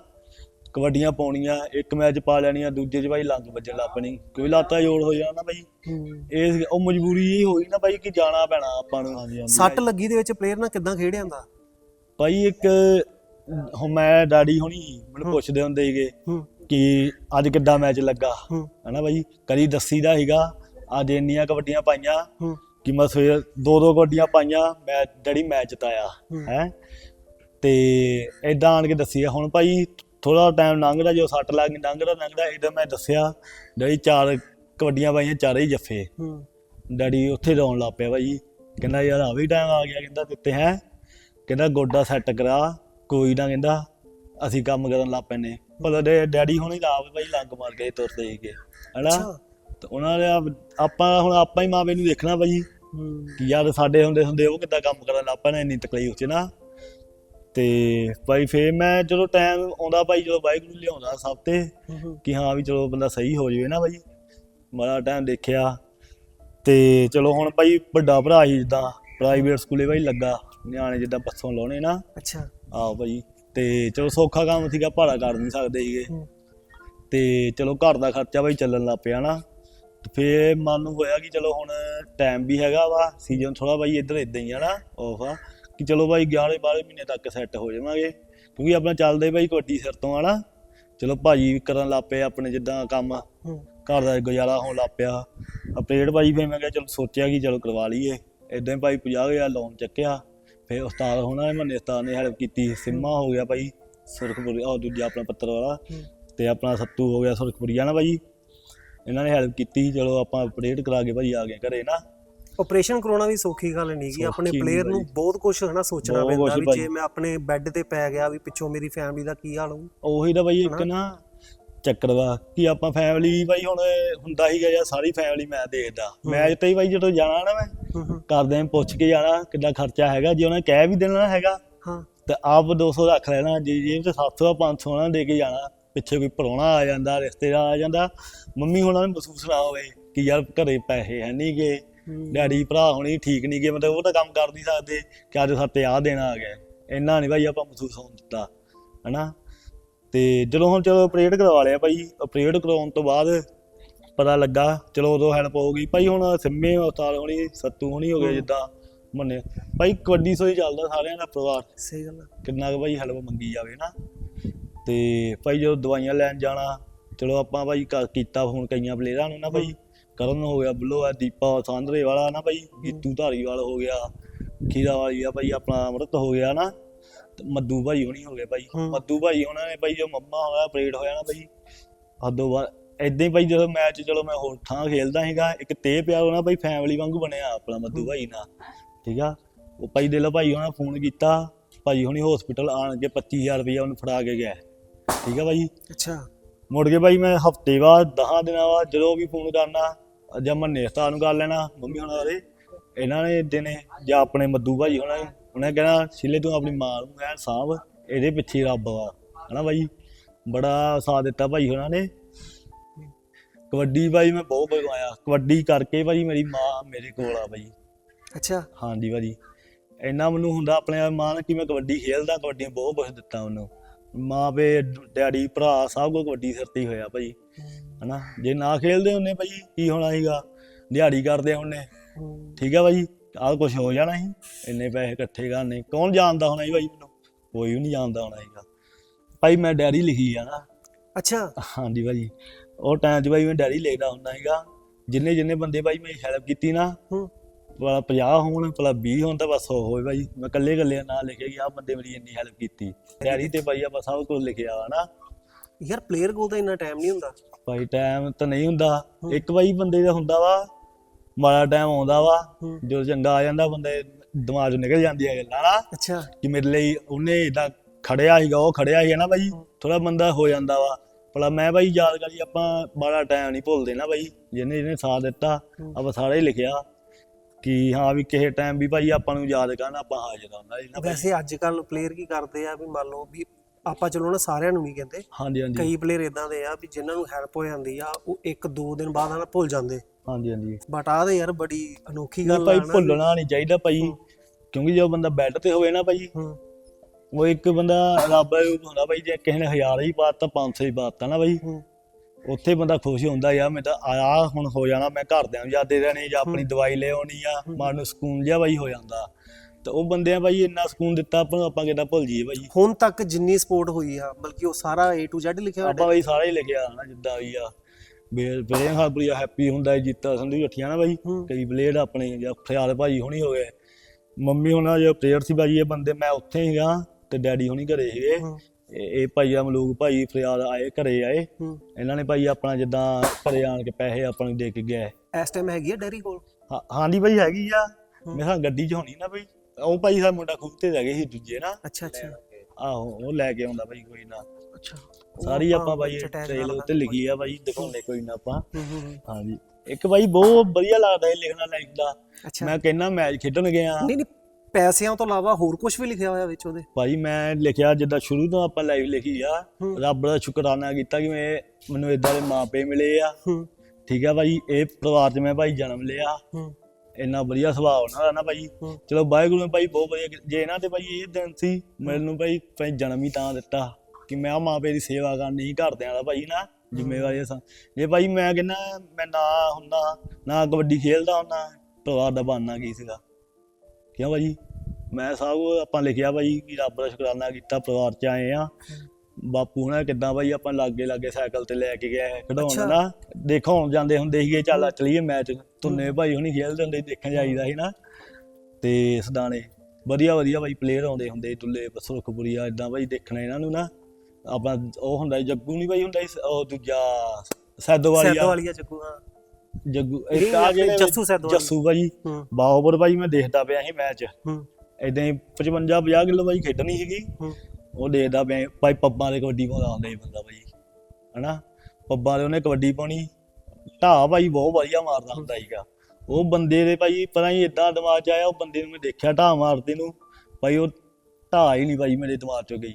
ਕਬੱਡੀਆਂ ਪਾਉਣੀਆਂ ਇੱਕ ਮੈਚ ਪਾ ਲੈਣੀਆਂ ਦੂਜੇ 'ਚ ਭਾਈ ਲੰਗ ਵੱਜਣ ਲੱਗ ਪੈਣੀ ਕੋਈ ਲਾਤਾ ਜੋੜ ਹੋ ਜਾਣਾ ਨਾ ਭਾਈ ਇਹ ਉਹ ਮਜਬੂਰੀ ਇਹ ਹੋਈ ਨਾ ਭਾਈ ਕਿ ਜਾਣਾ ਪੈਣਾ ਆਪਾਂ ਨੂੰ ਸੱਟ ਲੱਗੀ ਦੇ ਵਿੱਚ ਪਲੇਅਰ ਨਾਲ ਕਿੱਦਾਂ ਖੇਡਿਆ ਹੁੰਦਾ? ਭਾਈ ਇੱਕ ਹੁਣ ਮੈਂ ਡੈਡੀ ਹੁਣੀ ਮੈਨੂੰ ਪੁੱਛਦੇ ਹੁੰਦੇ ਸੀਗੇ ਕਿ ਅੱਜ ਕਿੱਦਾਂ ਮੈਚ ਲੱਗਾ? ਹਨਾ ਭਾਈ ਕਦੀ ਦੱਸੀਦਾ ਸੀਗਾ ਅੱਜ ਇੰਨੀਆਂ ਕਬੱਡੀਆਂ ਪਾਈਆਂ ਕਿ ਮੈਂ ਸਵੇਰ ਦੋ ਦੋ ਕਬੱਡੀਆਂ ਪਾਈਆਂ ਮੈਂ ਡੈਡੀ ਮੈਚ ਜਿਤਾਇਆ ਹੂੰ। ਤੇ ਇਦਾਂ ਆਣ ਕੇ ਦੱਸੀਆ ਹੁਣ ਭਾਈ ਥੋੜਾ ਟਾਈਮ ਲੰਘਦਾ ਜੋ ਸੱਟ ਲੱਗ ਲੰਘਦਾ ਲੰਘਦਾ ਇਦਾਂ ਮੈਂ ਦੱਸਿਆ ਡੈਡੀ ਚਾਰ ਕਬੱਡੀਆਂ ਪਾਈਆਂ ਚਾਰੇ ਹੀ ਜੱਫੇ। ਡੈਡੀ ਉੱਥੇ ਰੋਣ ਲੱਗ ਪਿਆ ਭਾਈ ਕਹਿੰਦਾ ਯਾਰ ਆ ਵੀ ਟਾਈਮ ਆ ਗਿਆ ਕਹਿੰਦਾ ਦਿੱਤੇ ਹੈ? ਕਹਿੰਦਾ ਗੋਡਾ ਸੈੱਟ ਕਰਾ। ਕੋਈ ਨਾ ਕਹਿੰਦਾ ਅਸੀਂ ਕੰਮ ਕਰਨ ਲੱਗ ਪੈਨੇ ਭਲਾ ਦੇ ਡੈਡੀ ਹੁਣੇ ਤਾਂ ਆਪ ਭਾਈ ਲੰਗ ਮਾਰ ਕੇ ਤੁਰਦੇ ਸੀਗੇ। ਹਨਾ? ਤੇ ਉਹਨਾਂ ਨੇ ਆਪ- ਹੁਣ ਆਪਾਂ ਹੀ ਮਾਪੇ ਨੂੰ ਦੇਖਣਾ ਭਾਈ ਕਿ ਯਾਰ ਸਾਡੇ ਹੁੰਦੇ ਹੁੰਦੇ ਉਹ ਕਿੱਦਾਂ ਕੰਮ ਕਰਨ ਲੱਗ ਪੈਣਾ ਇੰਨੀ ਤਕਲੀਫ ਚ ਨਾ। ਤੇ ਭਾਈ ਫੇਰ ਮੈਂ ਜਦੋਂ ਟਾਈਮ ਆਉਂਦਾ ਭਾਈ ਜਦੋਂ ਵਾਹਿਗੁਰੂ ਲਿਆਉਂਦਾ ਸਭ ਤੇ ਕਿ ਹਾਂ ਵੀ ਚਲੋ ਬੰਦਾ ਸਹੀ ਹੋ ਜਾਵੇ ਨਾ ਭਾਈ ਮਾੜਾ ਟਾਈਮ ਦੇਖਿਆ। ਤੇ ਚਲੋ ਹੁਣ ਭਾਈ ਵੱਡਾ ਭਰਾ ਹੀ ਜਿੱਦਾਂ ਪ੍ਰਾਈਵੇਟ ਸਕੂਲੇ ਭਾਈ ਲੱਗਾ। ਨਿਆਣੇ ਜਿੱਦਾਂ ਬੱਸੋਂ ਲਾਉਣੇ ਨਾ। ਅੱਛਾ। ਆਹੋ ਭਾਈ ਤੇ ਚਲੋ ਸੌਖਾ ਕੰਮ ਸੀਗਾ ਭਾੜਾ ਕਰ ਨਹੀਂ ਸਕਦੇ ਸੀਗੇ। ਹੂੰ। ਤੇ ਚਲੋ ਘਰ ਦਾ ਖਰਚਾ ਭਾਈ ਚੱਲਣ ਲੱਗ ਪਿਆ ਨਾ। ਤੇ ਫੇਰ ਮਨ ਨੂੰ ਹੋਇਆ ਕਿ ਚਲੋ ਹੁਣ ਟਾਈਮ ਵੀ ਹੈਗਾ ਵਾ ਸੀਜ਼ਨ ਥੋੜਾ ਭਾਈ ਇੱਧਰ ਇਦਾਂ ਹੀ ਆ ਨਾ ਆਫ ਆ। ਕਿ ਚਲੋ ਭਾਈ 11 12 ਮਹੀਨੇ ਤੱਕ ਸੈੱਟ ਹੋ ਜਾਵਾਂਗੇ। ਕਿਉਂਕਿ ਆਪਣਾ ਚੱਲਦੇ ਭਾਈ ਕੋਟੀ ਸਿਰ ਤੋਂ ਆ ਨਾ। ਚਲੋ ਭਾਜੀ ਵੀ ਕਰਨ ਲੱਗ ਪਏ ਆਪਣੇ ਜਿੱਦਾਂ ਕੰਮ। ਹੂੰ। ਘਰ ਦਾ ਗੁਜ਼ਾਰਾ ਹੋਣ ਲੱਗ ਪਿਆ। ਅਪਡੇਟ ਭਾਈ ਫੇਰ ਮੈਂ ਕਿਹਾ ਚਲੋ ਸੋਚਿਆ ਕਿ ਚਲੋ ਕਰਵਾ ਲਈਏ। ਇਦਾਂ ਹੀ ਭਾਈ 50000 ਲੋਨ ਚੱਕਿਆ। ਫੇਰ ਉਸਤਾਦ ਹੋਣਾ ਨੇ ਮੰਨੇ ਉਸਤਾਦ ਨੇ ਹੈਲਪ ਕੀਤੀ ਸਿੰਮਾ ਹੋ ਗਿਆ ਭਾਈ ਸੁਰਖਪੁਰੀ ਉਹ ਦੂਜਾ ਆਪਣਾ ਪੱਤਰ ਵਾਲਾ। ਤੇ ਆਪਣਾ ਸੱਤੂ ਹੋ ਗਿਆ ਸੁਰਖਪੁਰੀਆ ਨਾ ਭਾਈ ਇਹਨਾਂ ਨੇ ਹੈਲਪ ਕੀਤੀ ਚਲੋ ਆਪਾਂ ਅਪਡੇਟ ਕਰਾ ਕੇ ਭਾਈ ਆ ਗਏ ਘਰੇ ਨਾ ਆਪਰੇਸ਼ਨ ਕਰਾਉਣਾ ਵੀ ਸੌਖੀ ਗੱਲ ਨਹੀਂ ਗੀ ਆਪਣੇ ਪਲੇਅਰ ਨੂੰ। ਬਹੁਤ ਕੁਝ ਹਨਾ ਸੋਚਣਾ ਪੈਂਦਾ ਵੀ। ਜੇ ਮੈਂ ਆਪਣੇ ਬੈੱਡ ਤੇ ਪੈ ਗਿਆ ਵੀ ਪਿੱਛੋਂ ਮੇਰੀ ਫੈਮਿਲੀ ਦਾ ਕੀ ਹਾਲ ਹੋਊ ਉਹੀ ਤਾਂ ਭਾਈ ਇੱਕ? ਨਾ ਚੱਕਰ ਵਾ ਕਿ ਆਪਾਂ ਫੈਮਿਲੀ ਭਾਈ ਹੁਣ ਹੁੰਦਾ ਹੀਗਾ ਯਾਰ ਸਾਰੀ ਫੈਮਿਲੀ ਮੈਂ ਦੇਖਦਾ। ਮੈਚ ਤੇ ਹੀ ਭਾਈ ਜਦੋਂ ਜਾਣਾ ਨਾ ਮੈਂ ਹੂੰ ਕਰਦਿਆਂ ਪੁੱਛ ਕੇ ਜਾਣਾ ਕਿੰਨਾ ਖਰਚਾ ਹੈਗਾ ਜੇ ਉਹਨਾਂ ਕਹਿ ਵੀ ਦੇਣਾ ਹੈਗਾ ਹਾਂ। ਤੇ ਆਪ 200 ਰੱਖ ਲੈਣਾ ਜੇ ਜੇਬ ਚ 700 ਆ 500 ਨਾ ਦੇ ਕੇ ਜਾਣਾ ਪਿੱਛੇ ਕੋਈ ਪਰੋਣਾ ਆ ਜਾਂਦਾ ਰਿਸ਼ਤੇਦਾਰ ਆ ਜਾਂਦਾ ਮੰਮੀ ਹੋਣਾ ਨੂੰ ਮਹਿਸੂਸ ਨਾ ਹੋਵੇ ਕਿ ਯਾਰ ਘਰੇ ਪੈਸੇ ਹੈ ਨਹੀਂ ਗੇ ਹੂੰ। ਡੈਡੀ ਭਰਾ ਹੋਣੀ ਠੀਕ ਨਹੀਂ ਗੇ ਮਤਲਬ ਉਹ ਤਾਂ ਕੰਮ ਕਰ ਨਹੀਂ ਸਕਦੇ ਕਿ ਅੱਜ ਸਾਤੇ ਆ ਦੇਣਾ ਆ ਗਿਆ ਇੰਨਾ ਨਹੀਂ ਭਾਈ ਆਪਾਂ ਮਹਿਸੂਸ ਹੋਣ ਦਿੱਤਾ ਹਨਾ? ਤੇ ਜਦੋਂ ਹੁਣ ਚਲੋ ਆਪਰੇਟ ਕਰਵਾ ਲਿਆ ਭਾਈ ਆਪਰੇਟ ਕਰਾਉਣ ਤੋਂ ਬਾਅਦ ਪਤਾ ਲੱਗਾ ਚਲੋ ਉਦੋਂ ਹੈਲਪ ਹੋ ਗਈ। ਭਾਈ ਹੁਣ ਸਿੰਮੇ ਉਸਤਾਦ ਹੋਣੀ ਸੱਤੂ ਹੋਣੀ ਹੋ ਗਏ ਜਿੱਦਾਂ ਮੰਨੇ। ਭਾਈ ਕਬੱਡੀ ਸੋਈ ਚੱਲਦਾ ਸਾਰਿਆਂ ਦਾ ਪਰਿਵਾਰ। ਸਹੀ ਗੱਲ। ਕਿੰਨਾ ਕੁ ਭਾਈ ਹੈਲਪ ਮੰਗੀ ਜਾਵੇ ਨਾ। ਤੇ ਭਾਈ ਜਦੋਂ ਦਵਾਈਆਂ ਲੈਣ ਜਾਣਾ ਚਲੋ ਆਪਾਂ ਭਾਈ ਕੀਤਾ ਫੋਨ ਕਈਆਂ ਪਲੇਅਰਾਂ ਨੂੰ ਨਾ ਭਾਈ। ਕਰਨ ਹੋ ਗਿਆ ਬੁੱਲੋ ਆ ਦੀਪਾ ਸਾਂਦਰੇ ਵਾਲਾ ਨਾ ਭਾਈ ਗੀਤੂ ਧਾਰੀਵਾਲ ਹੋ ਗਿਆ ਖੀਰਾ ਵਾਲੀ ਆ ਭਾਈ ਆਪਣਾ ਅਮਰਤ ਹੋ ਗਿਆ ਨਾ। ਤੇ ਮੱਦੂ ਭਾਈ ਹੋਣੀ ਹੋ ਗਏ ਭਾਈ ਹੂੰ। ਮੱਦੂ ਭਾਈ ਉਹਨਾਂ ਨੇ ਭਾਈ ਜੋ ਮੰਮਾ ਹੋਇਆ ਆਪਰੇਟ ਹੋਇਆ ਨਾ ਭਾਈ ਹੱਦੋਂ ਬਾਅਦ ਏਦਾਂ ਹੀ ਭਾਈ ਜਦੋਂ ਮੈਚ ਚਲੋ ਮੈਂ ਹੋਰ ਥਾਂ ਖੇਲਦਾ ਸੀਗਾ ਇੱਕ ਤੇ ਪਿਆਰ ਉਹਨਾਂ ਭਾਈ ਫੈਮਿਲੀ ਵਾਂਗੂ ਬਣਿਆ ਆਪਣਾ ਮੱਦੂ ਭਾਈ ਨਾਲ। ਠੀਕ ਆ? ਉਹ ਭਾਈ ਦੇ ਲੋ ਭਾਈ ਉਹਨਾਂ ਫੋਨ ਕੀਤਾ ਭਾਈ ਹੁਣੀ ਹਸਪੀਟਲ ਆਣ ਕੇ 25000 ਰੁਪਇਆ ਉਹਨੂੰ ਫੜਾ ਕੇ ਗਿਆ। ਠੀਕ ਆ ਭਾਈ ਅੱਛਾ। ਮੁੜ ਕੇ ਭਾਈ ਮੈਂ ਹਫ਼ਤੇ ਬਾਅਦ 10 ਦਿਨਾਂ ਬਾਅਦ ਜਦੋਂ ਵੀ ਫੋਨ ਕਰਨਾ ਜਾਂ ਮੰਨੇ ਉਸਤਾਦ ਨੂੰ ਕਰ ਲੈਣਾ ਮੰਮੀ ਹੁਣਾਂ ਬਾਰੇ ਇਹਨਾਂ ਨੇ ਦਿਨੇ ਜਾਂ ਆਪਣੇ ਮੱਦੂ ਭਾਈ ਹੁਣਾਂ ਨੇ ਉਹਨੇ ਕਹਿਣਾ ਸਿਲੇ ਤੂੰ ਆਪਣੀ ਮਾਂ ਨੂੰ ਕਹਿ ਸਾਹਬ ਇਹਦੇ ਪਿੱਛੇ ਰੱਬ ਵਾ। ਹਨਾ ਭਾਈ ਬੜਾ ਸਾਥ ਦਿੱਤਾ ਭਾਈ ਹੁਣਾਂ ਨੇ। ਕਬੱਡੀ ਭਾਈ ਮੈਂ ਬਹੁਤ ਬਗਵਾਇਆ ਕਬੱਡੀ ਕਰਕੇ ਭਾਈ ਮੇਰੀ ਮਾਂ ਮੇਰੇ ਕੋਲ ਆ ਭਾਈ ਅੱਛਾ। ਹਾਂਜੀ ਭਾਜੀ। ਇੰਨਾ ਮੈਨੂੰ ਹੁੰਦਾ ਆਪਣੇ ਆਪ ਮਾਣ ਕਿ ਮੈਂ ਕਬੱਡੀ ਖੇਲਦਾ ਕਬੱਡੀ ਬਹੁਤ ਕੁਛ ਦਿੱਤਾ ਮੈਨੂੰ ਮਾਂ ਪੇ ਡੈਡੀ ਭਰਾ ਸਭ ਕੁਝ ਕਬੱਡੀ ਸਿਰ ਤੇ ਹੋਇਆ ਭਾਜੀ ਹਨਾ? ਜੇ ਨਾ ਖੇਲਦੇ ਹੁੰਨੇ ਭਾਜੀ ਕੀ ਹੋਣਾ ਸੀਗਾ? ਦਿਹਾੜੀ ਕਰਦੇ ਹੁੰਨੇ। ਠੀਕ ਆ ਭਾਜੀ ਆਹ ਕੁਝ ਹੋ ਜਾਣਾ ਸੀ। ਇੰਨੇ ਪੈਸੇ ਇਕੱਠੇ ਕਰਨੇ। ਕੌਣ ਜਾਣਦਾ ਹੋਣਾ ਸੀ ਭਾਈ ਮੈਨੂੰ? ਕੋਈ ਵੀ ਨਹੀਂ ਜਾਣਦਾ ਹੋਣਾ ਸੀਗਾ। ਭਾਈ ਮੈਂ ਡੈਰੀ ਲਿਖੀ ਆ ਨਾ। ਅੱਛਾ। ਹਾਂਜੀ ਭਾਜੀ। ਉਹ ਟਾਈਮ 'ਚ ਭਾਈ ਮੈਂ ਡੈਰੀ ਲਿਖਦਾ ਹੁੰਦਾ ਸੀਗਾ। ਜਿੰਨੇ ਜਿੰਨੇ ਬੰਦੇ ਭਾਈ ਮੈਂ ਹੈਲਪ ਕੀਤੀ ਨਾ ਹੂੰ। ਭਲਾ 50 ਹੋਣ ਭਲਾ 20 ਹੋਣ ਤਾਂ ਬਸ 100 ਹੋਵੇ ਭਾਈ ਮੈਂ ਇਕੱਲੇ ਇਕੱਲੇ ਨਾਂ ਲਿਖਿਆ ਕਿ ਆਹ ਬੰਦੇ ਮੇਰੀ ਇੰਨੀ ਹੈਲਪ ਕੀਤੀ। ਡੈਰੀ ਤੇ ਭਾਈ ਆਪਾਂ ਸਭ ਕੁਝ ਲਿਖਿਆ ਵਾ ਨਾ। ਯਾਰ ਪਲੇਅਰ ਕੋਲ ਤਾਂ ਇੰਨਾ ਟਾਈਮ ਨਹੀਂ ਹੁੰਦਾ। ਭਾਈ ਟਾਈਮ ਤਾਂ ਨਹੀਂ ਹੁੰਦਾ। ਇੱਕ ਭਾਈ ਬੰਦੇ ਦਾ ਹੁੰਦਾ ਵਾ। ਮਾੜਾ ਟਾਈਮ ਆਉਂਦਾ ਵਾ ਹੂੰ। ਜੋ ਚੰਗਾ ਆ ਜਾਂਦਾ ਬੰਦੇ ਦਿਮਾਗ ਚੋਂ ਨਿਕਲ ਜਾਂਦੀਆਂ ਗੱਲਾਂ ਨਾ। ਅੱਛਾ। ਕਿ ਮੇਰੇ ਲਈ ਉਹਨੇ ਇਦਾਂ ਖੜਿਆ ਸੀਗਾ ਉਹ ਖੜਿਆ ਸੀ ਨਾ ਭਾਈ ਥੋੜਾ ਬੰਦਾ ਹੋ ਜਾਂਦਾ ਵਾ। ਭਲਾ ਮੈਂ ਭਾਈ ਯਾਦ ਕਰੀ ਆਪਾਂ ਮਾੜਾ ਟਾਈਮ ਨਹੀਂ ਭੁੱਲਦੇ ਨਾ ਭਾਈ ਜਿਹਨੇ ਜਿਹਨੇ ਸਾਥ ਦਿੱਤਾ ਆਪਾਂ ਸਾਰਾ ਹੀ ਲਿਖਿਆ। ਕਿ ਹਾਂ ਵੀ ਕਿਸੇ ਟਾਈਮ ਵੀ ਭਾਈ ਆਪਾਂ ਨੂੰ ਯਾਦ ਕਰਨਾ ਆਪਾਂ ਹਾਜ਼ਰ ਆਉਂਦਾ ਜੀ ਨਾ ਵੈਸੇ ਅੱਜ ਕੱਲ ਪਲੇਅਰ ਕੀ ਕਰਦੇ ਆ ਵੀ ਮੰਨ ਲਓ ਵੀ ਆਪਾਂ ਚਲੋ ਨਾ ਸਾਰਿਆਂ ਨੂੰ ਨਹੀਂ ਕਹਿੰਦੇ ਹਾਂਜੀ ਹਾਂਜੀ। ਕਈ ਪਲੇਅਰ ਇਦਾਂ ਦੇ ਆ ਵੀ ਜਿਨ੍ਹਾਂ ਨੂੰ ਹੈਲਪ ਹੋ ਜਾਂਦੀ ਆ ਉਹ ਇੱਕ ਦੋ ਦਿਨ ਬਾਅਦ ਨਾ ਭੁੱਲ ਜਾਂਦੇ। ਹਾਂਜੀ ਹਾਂਜੀ। ਬਟ ਆਹ ਤੇ ਯਾਰ ਬੜੀ ਅਨੋਖੀ ਗੱਲ ਭਾਈ ਆ ਨਾ। ਵੀ- ਭੁੱਲਣਾ ਨਹੀਂ ਚਾਹੀਦਾ ਭਾਈ। ਕਿਉਂਕਿ ਜਦੋਂ ਬੰਦਾ ਬੈੱਡ ਤੇ ਹੋਵੇ ਨਾ ਭਾਈ ਹੂੰ। ਉਹ ਇੱਕ ਬੰਦਾ ਰੱਬ ਹੁੰਦਾ ਬਾਈ ਜੇ ਕਿਸੇ ਨੇ ਹਜ਼ਾਰ ਹੀ ਪਾਤਾ 500 ਹੀ ਪਾਤਾ ਨਾ ਹੂੰ। ਉੱਥੇ ਬੰਦਾ ਖੁਸ਼ ਹੁੰਦਾ ਯਾਰ ਮੈਂ ਤਾਂ ਆ ਹੁਣ ਹੋ ਜਾਣਾ ਮੈਂ ਘਰਦਿਆਂ ਨੂੰ ਯਾਦ ਦੇ ਦੇਣੀ ਜਾਂ ਆਪਣੀ ਦਵਾਈ ਲੈ ਆਉਣੀ ਆ ਮਨ ਨੂੰ ਸਕੂਨ ਜਿਹਾ ਬਾਈ ਹੋ ਜਾਂਦਾ। ਤੇ ਉਹ ਬੰਦਿਆਂ ਬਾਈ ਇੰਨਾ ਸਕੂਨ ਦਿੱਤਾ ਆਪਾਂ ਨੂੰ ਆਪਾਂ ਕਿਦਾਂ ਭੁੱਲ ਜਾਈਏ ਬਾਈ। ਹੁਣ ਤੱਕ ਜਿੰਨੀ ਸਪੋਰਟ ਹੋਈ ਆ ਬਲਕਿ ਉਹ ਸਾਰਾ A to Z ਲਿਖਿਆ ਆਪਾਂ ਹੋਇਆ ਬਾਈ ਸਾਰਾ ਹੀ ਲਿਖਿਆ ਨਾ ਜਿੱਦਾਂ ਵੀ ਆ। ਬੇਲ ਬੇਲੇ ਹਾਬਰੀ ਹੈਪੀ ਹੁੰਦਾ ਜੀਤਾ ਸੰਧੂ ਜੱਠੀਆਂ ਨਾ ਹੂੰ। ਕਈ ਪਲੇਅਰ ਆਪਣੇ ਜਾਂ ਖਿਆਲ ਭਾਈ ਹੁਣੀ ਹੋ ਗਏ। ਮੰਮੀ ਹੁਣਾਂ ਜੋ ਪਲੇਅਰ ਸੀ ਬਾਈ ਇਹ ਬੰਦੇ ਮੈਂ ਉੱਥੇ ਹੀਗਾ ਤੇ ਡੈਡੀ ਹੁਣੀ ਘਰੇ ਸੀਗੇ। ਹੂੰ। ਇਹ ਇਹ ਭਾਈ ਆ ਮਲੂਕ ਭਾਈ ਫਰਿਆਦ ਆਏ ਘਰੇ ਆਏ। ਹੂੰ। ਇਹਨਾਂ ਨੇ ਭਾਈ ਆਪਣਾ ਜਿੱਦਾਂ ਘਰੇ ਆਣ ਕੇ ਪੈਸੇ ਆਪਾਂ ਨੂੰ ਦੇ ਕੇ ਗਏ। ਇਸ ਟਾਈਮ ਹੈਗੀ ਆ ਡੈਰੀ ਕੋਲ? ਹਾਂ- ਹਾਂਜੀ ਭਾਈ ਹੈਗੀ ਆ। ਮੈਂ ਕਿਹਾ ਗੱਡੀ 'ਚ ਹੋਣੀ ਨਾ ਭਾਈ ਉਹ ਭਾਈ ਦਾ ਮੁੰਡਾ ਖੁਦ ਤੇ ਰਹਿ ਗਏ ਸੀ ਦੂਜੇ ਨਾ। ਅੱਛਾ ਅੱਛਾ। ਆਹੋ ਉਹ ਲੈ ਕੇ ਆਉਂਦਾ ਭਾਈ ਕੋਈ ਨਾ। ਅੱਛਾ। ਸਾਰੀ ਆਪਾਂ ਭਾਈ ਟ੍ਰੇਲ ਉੱਤੇ ਲਿਖੀ ਆ ਭਾਈ ਦਿਖਾਉਂਦੇ ਕੋਈ ਨਾ ਆਪਾਂ। ਹਾਂਜੀ। ਇੱਕ ਭਾਈ ਬਹੁਤ ਵਧੀਆ ਲੱਗਦਾ ਇਹ ਲਿਖਣਾ ਲਾਈਫ ਦਾ। ਮੈਂ ਕਹਿੰਦਾ ਮੈਚ ਖੇਡਣ ਗਿਆ। ਨਹੀਂ ਨਹੀਂ ਪੈਸਿਆਂ ਤੋਂ ਇਲਾਵਾ ਹੋਰ ਕੁਝ ਵੀ ਲਿਖਿਆ ਹੋਇਆ ਵਿੱਚ ਉਹਦੇ? ਭਾਈ ਮੈਂ ਲਿਖਿਆ ਜਿੱਦਾਂ ਸ਼ੁਰੂ ਤੋਂ ਆਪਾਂ ਲਾਈਵ ਲਿਖੀ ਆ। ਰੱਬ ਦਾ ਸ਼ੁਕਰਾਨਾ ਕੀਤਾ ਕਿ ਮੈਂ ਮੈਨੂੰ ਇਦਾਂ ਦੇ ਮਾਪੇ ਮਿਲੇ ਆ। ਠੀਕ ਆ ਭਾਈ ਇਹ ਪਰਿਵਾਰ 'ਚ ਮੈਂ ਭਾਈ ਜਨਮ ਲਿਆ। ਇੰਨਾ ਵਧੀਆ ਸੁਭਾਅ ਉਹਨਾਂ ਦਾ ਨਾ ਭਾਈ। ਹੂੰ। ਚਲੋ ਵਾਹਿਗੁਰੂ ਨੇ ਭਾਈ ਬਹੁਤ ਵਧੀਆ। ਜੇ ਇਹਨਾਂ ਤੇ ਭਾਈ ਇਹ ਦਿਨ ਸੀ ਮੈਨੂੰ ਭਾਈ ਭਾਈ ਜਨਮ ਹੀ ਤਾਂ ਦਿੱਤਾ ਕਿ ਮੈਂ ਆ ਮਾਪੇ ਦੀ ਸੇਵਾ ਕਰਨੀ ਘਰਦਿਆਂ ਦਾ ਭਾਈ ਨਾ ਜ਼ਿੰਮੇਵਾਰੀ ਸਾਂ ਜੇ ਭਾਈ ਮੈਂ ਕਹਿੰਦਾ ਮੈਂ ਨਾ ਹੁੰਦਾ ਨਾ ਕਬੱਡੀ ਖੇਲਦਾ ਹੁੰਦਾ ਪਰਿਵਾਰ ਦਾ ਬਣਨਾ ਕੀ ਸੀਗਾ? ਕਿਉਂ ਭਾਈ? ਮੈਂ ਸਭ ਕੁਝ ਆਪਾਂ ਲਿਖਿਆ ਭਾਈ ਕਿ ਰੱਬ ਦਾ ਸ਼ੁਕਰਾਨਾ ਕੀਤਾ ਪਰਿਵਾਰ ਚ ਆਏ ਆ। ਬਾਪੂ ਨੇ ਕਿੱਦਾਂ ਭਾਈ ਆਪਾਂ ਲਾਗੇ ਲਾਗੇ ਸਾਈਕਲ ਤੇ ਲੈ ਕੇ ਗਏ। ਖਡਾਉਣ ਨਾ। ਦੇਖਾਉਣ ਜਾਂਦੇ ਹੁੰਦੇ ਸੀਗੇ ਚੱਲ ਚਲੀਏ ਮੈਚ। ਤੁੰਨੇ ਭਾਈ ਹੁਣੀ ਖੇਲਦੇ ਹੁੰਦੇ ਦੇਖਣ ਜਾਈਦਾ ਸੀ ਨਾ। ਤੇ ਸਦਾਣੇ ਵਧੀਆ ਵਧੀਆ ਭਾਈ ਪਲੇਅਰ ਆਉਂਦੇ ਹੁੰਦੇ ਦੁੱਲੇ ਸੁਖਪੁਰੀਆ ਇਦਾਂ ਭਾਈ ਦੇਖਣਾ ਇਹਨਾਂ ਨੂੰ ਨਾ। ਆਪਾਂ ਉਹ ਹੁੰਦਾ ਜੱਗੂ ਨਹੀਂ ਭਾਈ ਹੁੰਦਾ ਉਹ ਦੂਜਾ ਸੈਦੋਵਾਲੀਆ। ਸੈਦੋਵਾਲੀਆ ਚੱਕੂ ਹਾਂ। ਜੱਗੂ ਇੱਕ ਆ ਜਿਹੜੇ ਜੱਸੂ ਸੈਦੋਵਾਲੀ। ਜੱਸੂ ਭਾਈ ਹੂੰ। ਬਾਹੋਪੁਰ ਭਾਈ ਮੈਂ ਦੇਖਦਾ ਪਿਆ ਸੀ ਮੈਚ। ਇਦਾਂ ਹੀ 55 50 ਕਿਲੋ ਭਾਈ ਖੇਡਣੀ ਸੀਗੀ। ਉਹ ਦੇਖਦਾ ਪਿਆ ਭਾਈ ਪੱਬਾਂ ਦੇ ਕਬੱਡੀ ਪਾਉਂਦਾ ਹੁੰਦਾ ਸੀ ਬੰਦਾ ਭਾਈ ਹਨਾ? ਪੱਬਾਂ ਦੇ ਉਹਨੇ ਕਬੱਡੀ ਪਾਉਣੀ ਢਾਹ ਭਾਈ ਬਹੁਤ ਵਧੀਆ ਮਾਰਦਾ ਹੁੰਦਾ ਸੀਗਾ। ਉਹ ਬੰਦੇ ਦੇ ਭਾਈ ਪਤਾ ਨਹੀਂ ਇਦਾਂ ਦਿਮਾਗ 'ਚ ਆਇਆ ਉਹ ਬੰਦੇ ਨੂੰ ਮੈਂ ਦੇਖਿਆ ਢਾਹ ਮਾਰਦੇ ਨੂੰ ਭਾਈ ਉਹ ਢਾਹ ਹੀ ਨਹੀਂ ਭਾਈ ਮੇਰੇ ਦਿਮਾਗ 'ਚੋਂ ਗਈ